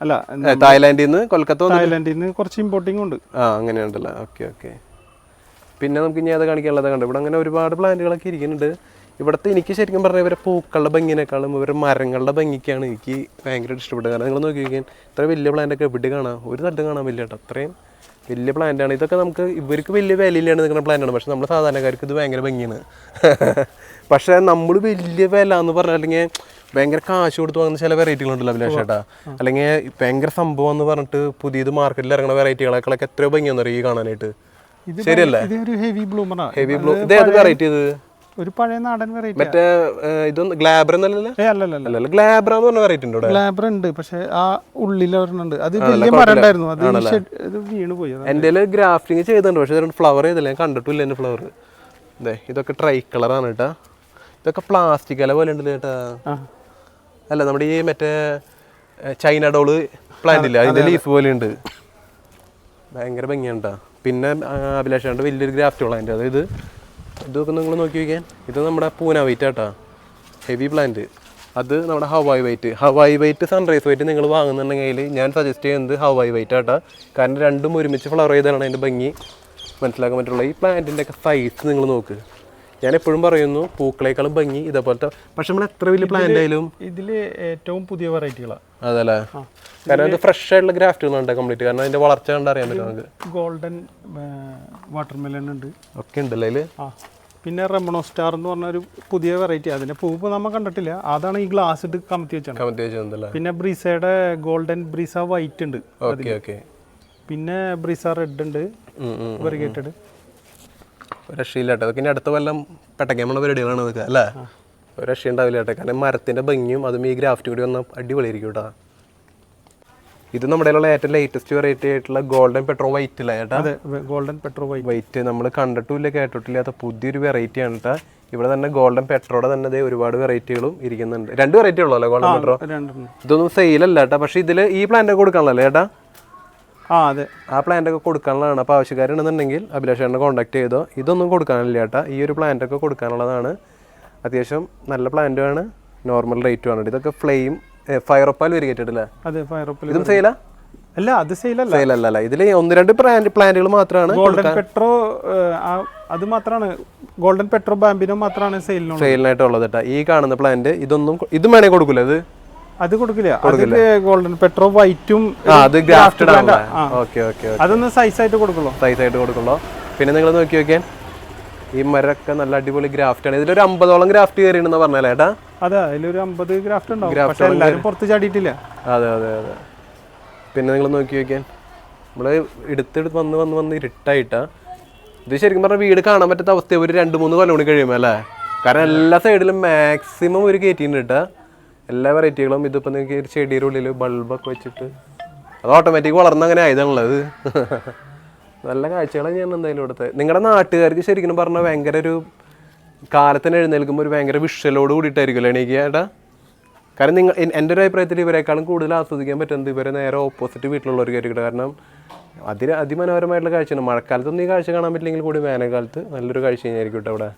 അല്ല തായ്ലാന്റിൽ തായ്ലാൻഡിൽ നിന്ന് കൊൽക്കത്ത തായ്ലാന്റിൽ തായ്ലാൻഡിൽ നിന്ന് കുറച്ച് ഇമ്പോർട്ടിംഗ് ഉണ്ട്. ആ അങ്ങനെയുണ്ടല്ലോ. Okay okay. പിന്നെ നമുക്ക് ഇനി അത് കാണിക്കാനുള്ളത്? കണ്ടു ഇവിടെ അങ്ങനെ ഒരുപാട് പ്ലാന്റുകളൊക്കെ ഇരിക്കുന്നുണ്ട്. ഇവിടുത്തെ എനിക്ക് ശരിക്കും പറഞ്ഞാൽ ഇവരെ പൂക്കളുടെ ഭംഗിനേക്കാളും ഇവരെ മരങ്ങളുടെ ഭംഗിക്കാണ് എനിക്ക് ഭയങ്കരമായിട്ട് ഇഷ്ടപ്പെട്ടത്. കാരണം നിങ്ങൾ നോക്കി കഴിഞ്ഞാൽ ഇത്ര വലിയ പ്ലാന്റ് ഒക്കെ എവിടെ കാണാം. ഒരു തട്ട് കാണാൻ വലിയ കേട്ടോ. അത്രയും വലിയ പ്ലാന്റാണ് ആണ്. ഇതൊക്കെ നമുക്ക് ഇവർക്ക് വലിയ വിലയിലാണ് നിൽക്കുന്ന പ്ലാന്റ് ആണ്. പക്ഷെ നമ്മൾ സാധാരണക്കാർക്ക് ഇത് ഭയങ്കര ഭംഗിയാണ്. [laughs] പക്ഷേ നമ്മൾ വലിയ വില എന്ന് പറഞ്ഞാൽ അല്ലെങ്കിൽ ഭയങ്കര കാശ് കൊടുത്ത് വാങ്ങുന്ന ചില വെറൈറ്റികളുണ്ടല്ലോ അഭിലാഷ് ചേട്ടാ അല്ലെങ്കിൽ ഭയങ്കര സംഭവം എന്ന് പറഞ്ഞിട്ട് പുതിയത് മാർക്കറ്റിൽ ഇറങ്ങുന്ന വെറൈറ്റികളൊക്കെ എത്രയോ ഭംഗിയാന്ന് അറിയാം ഈ കാണാനായിട്ട്. ശരിയല്ലേ? ഹെവി ബ്ലൂമറാ ഹെവി ബ്ലൂ ഇത് ഏത് വെറൈറ്റി ഇത്? ഒരു പഴയ നാടൻ വെറൈറ്റി മറ്റേ ഇതൊന്നും ഗ്ലാബർ എന്നല്ലല്ലോ? ഗ്ലാബ്ര എന്ന് പറഞ്ഞ വെറൈറ്റി ഉണ്ട് ഗ്ലാബർ ഉണ്ട് പക്ഷെ ആ ഉള്ളിൽ ഒരെണ്ണുണ്ട് അത് വലിയ മരം ഉണ്ടായിരുന്നു. അത് വീണ് പോയി. എന്റെ ഗ്രാഫ്റ്റിംഗ് ചെയ്തിട്ടുണ്ട് പക്ഷെ ഫ്ലവർ ചെയ്തില്ല. ഞാൻ കണ്ടിട്ടില്ല എന്റെ ഫ്ലവർ അതെ ഇതൊക്കെ ട്രൈ കളറാണ് കേട്ടാ. ഇതൊക്കെ പ്ലാസ്റ്റിക് അല പോലെ ഉണ്ട് കേട്ടാ അല്ല നമ്മുടെ ഈ മറ്റേ ചൈന ഡോൾ പ്ലാന്റ് ഇല്ല? അതിന്റെ ലീഫ് പോലെ ഉണ്ട്. ഭയങ്കര ഭംഗിയാണ് കേട്ടാ. പിന്നെ അഭിലാഷ് അഭിലാഷാണ്ട് വലിയൊരു ഗ്രാഫ്റ്റ് പ്ലാന്റ് അതായത് ഇതൊക്കെ നിങ്ങൾ നോക്കി നോക്കിയാൽ ഇത് നമ്മുടെ പൂന വൈറ്റ് ആട്ടാ. ഹെവി പ്ലാന്റ് അത് നമ്മുടെ Hawaii white Hawaii white sunrise white നിങ്ങൾ വാങ്ങുന്നുണ്ടെങ്കിൽ ഞാൻ സജസ്റ്റ് ചെയ്യുന്നത് ഹവായി വൈറ്റ് ആട്ടാ. കാരണം രണ്ടും ഒരുമിച്ച് ഫ്ലവർ ചെയ്താണ് അതിന്റെ ഭംഗി. മനസ്സിലാക്കാൻ പറ്റുള്ള. ഈ പ്ലാന്റിന്റെ ഒക്കെ സൈസ് നിങ്ങൾ നോക്ക്. ഞാൻ എപ്പോഴും പറയുന്നു പൂക്കളേക്കാളും ഭംഗി ഇതേപോലത്തെ പക്ഷെ നമ്മൾ എത്ര വലിയ പ്ലാന്റ് ആയാലും ഇതിൽ ഏറ്റവും പുതിയ വെറൈറ്റികളാണ് അതല്ലേ? കാരണം ഇത് ഫ്രഷ് ആയിട്ടുള്ള ഗ്രാഫ്റ്റുകളുണ്ട് കംപ്ലീറ്റ് കാരണം അതിന്റെ വളർച്ച കണ്ടറിയാൻ പറ്റും നമുക്ക്. ഗോൾഡൻ വാട്ടർമെലൺ ഉണ്ട്. ഒക്കെ ഉണ്ടല്ലേ അതിൽ ആ. പിന്നെ റെമണോ സ്റ്റാർ എന്ന് പറഞ്ഞ ഒരു പുതിയ വെറൈറ്റി അതിന്റെ പൂവ് നമ്മൾ കണ്ടിട്ടില്ല. അതാണ് ഈ ഗ്ലാസ് ഇട്ട് കമത്തി വെച്ചാണ് പിന്നെ ബ്രിസയുടെ ഗോൾഡൻ ബ്രിസ വൈറ്റ് ഉണ്ട് ഓക്കെ ഓക്കെ പിന്നെ ബ്രീസ റെഡ് ഉണ്ട്. വെറിഗേറ്റഡ് രക്ഷയില്ലാട്ടെ പിന്നെ അതൊക്കെ ഇനി അടുത്ത കൊല്ലം പെട്ടക്കേമുള്ള പരിപാടികളാണ് അതൊക്കെ അല്ലേ? ഒരു രക്ഷ ഉണ്ടാവില്ല കേട്ടോ. കാരണം മരത്തിന്റെ ഭംഗിയും അതും ഈ ഗ്രാഫ്റ്റ് കൂടി വന്ന അടിപൊളിയായിരിക്കും കേട്ടോ. ഇത് നമ്മുടെ ഏറ്റവും ലേറ്റസ്റ്റ് വെറൈറ്റി ആയിട്ടുള്ള ഗോൾഡൻ പെട്രോ വൈറ്റ് അല്ലേ ചേട്ടാ ഗോൾഡൻ പെട്രോ വൈറ്റ് വൈറ്റ് നമ്മൾ കണ്ടിട്ടില്ല കേട്ടിട്ടില്ലാത്ത പുതിയൊരു വെറൈറ്റി ആണ് കേട്ടോ ഇവിടെ തന്നെ ഗോൾഡൻ പെട്രോടെ തന്നെ ഒരുപാട് വെറൈറ്റികളും ഇരിക്കുന്നുണ്ട്. രണ്ട് വെറൈറ്റി ഉള്ളൂ ഗോൾഡൻ പെട്രോ ഇതൊന്നും ഇതൊന്നും സെയിലല്ല കേട്ടോ പക്ഷെ ഇതിൽ ഈ പ്ലാന്റ് കൊടുക്കാനല്ലേ ചേട്ടാ ആ അതെ. ആ പ്ലാന്റ് ഒക്കെ കൊടുക്കാനുള്ളതാണ്. അപ്പോൾ ആവശ്യക്കാരുണ്ടെന്നുണ്ടെങ്കിൽ അഭിലാഷേട്ടനെ കോൺടാക്ട് ചെയ്തോ. ഇതൊന്നും കൊടുക്കാനില്ല ചേട്ടാ ഈ ഒരു പ്ലാന്റ് ഒക്കെ കൊടുക്കാനുള്ളതാണ്. അത്യാവശ്യം നല്ല പ്ലാന്റുമാണ് നോർമൽ റേറ്റുമാണ് ഇതൊക്കെ ഫ്ലെയിം ഫയറപ്പാൽ വെരികേറ്റഡ് അല്ലേ അതെ ഫയറോപ്പിൽ ഇതും സെയിലാ? അല്ല അത് സെയിലല്ല. സെയിലല്ല ഇതിൽ ഒന്ന് രണ്ട് പ്ലാന്റ് പ്ലാന്റുകൾ മാത്രമാണ് ഗോൾഡൻ പെട്രോ അത് മാത്രമാണ് ഗോൾഡൻ പെട്രോ ബാമ്പിനോ മാത്രമാണ് സെയിലിനുള്ളത്. സെയിലിനായിട്ട് ഉള്ളത് കേട്ടോ ഈ കാണുന്ന പ്ലാന്റ് ഇതൊന്നും ഇതും വേണേ കൊടുക്കില്ല ഇത്? അത് കൊടുക്കില്ല. അതിൽ ഗോൾഡൻ പെട്രോ വൈറ്റും അത് ഗ്രാഫ്റ്റഡ് ആണ് ഓക്കെ ഓക്കെ അതൊന്ന് സൈസ് ആയിട്ട് കൊടുക്കുള്ളൂ. സൈസ് ആയിട്ട് കൊടുക്കുള്ളൂ. പിന്നെ നിങ്ങൾ നോക്കി നോക്കിയാൽ ഈ മരമൊക്കെ നല്ല അടിപൊളി ഗ്രാഫ്റ്റ് ആണ് ഇതിലൊരു അമ്പതോളം ഗ്രാഫ്റ്റ് കയറിയെന്ന് പറഞ്ഞാലേ ഏട്ടാ അതെ അതിലൊരു അമ്പത് ഗ്രാഫ്റ്റ് ഉണ്ടാവും. പക്ഷെ എല്ലാരും പുറത്ത് ചാടിയിട്ടില്ല. അതെ അതെ അതെ. പിന്നെ നിങ്ങൾ നോക്കി നോക്കിയാൽ നമ്മൾ എടുത്തെടുത്ത് വന്ന് വന്ന് വന്ന് ഇരുട്ടായിട്ടാ. ഇത് ശരിക്കും പറഞ്ഞാൽ വീട് കാണാൻ പറ്റാത്ത അവസ്ഥ ഒരു രണ്ട് മൂന്ന് കൊല്ലം കൂടി കഴിയുമ്പോൾ അല്ലേ? കാരണം എല്ലാ സൈഡിലും മാക്സിമം ഒരു കയറ്റിണ്ട് ഇട്ട എല്ലാ വെറൈറ്റികളും ഇതിപ്പോൾ നിങ്ങൾക്ക് ഒരു ചെടിയുടെ ഉള്ളിൽ ബൾബൊക്കെ വെച്ചിട്ട് അത് ഓട്ടോമാറ്റിക് വളർന്ന അങ്ങനെ ആയതാണുള്ളത് [laughs] നല്ല കാഴ്ചകളാണ് ഞാൻ എന്തായാലും ഇവിടുത്തെ. നിങ്ങളുടെ നാട്ടുകാർക്ക് ശരിക്കും പറഞ്ഞാൽ ഭയങ്കര ഒരു കാലത്തിന് എഴുന്നേൽക്കുമ്പോൾ ഒരു ഭയങ്കര വിഷ്വലോട് കൂടിയിട്ടായിരിക്കുമല്ലോ എനിക്ക് ഏട്ടാ? കാരണം നിങ്ങൾ എൻ- എന്റെ ഒരു അഭിപ്രായത്തിൽ ഇവരെക്കാളും കൂടുതൽ ആസ്വദിക്കാൻ പറ്റുന്നത് ഇവരെ നേരെ ഓപ്പോസിറ്റ് വീട്ടിലുള്ളവർക്കായിരിക്കും കാരണം അതിന് അതിമനോഹരമായിട്ടുള്ള കാഴ്ചയാണ്. മഴക്കാലത്തൊന്നും ഈ കാഴ്ച കാണാൻ പറ്റില്ലെങ്കിൽ കൂടി വേനൽക്കാലത്ത് നല്ലൊരു കാഴ്ച തന്നെയായിരിക്കും കേട്ടോ അവിടെ.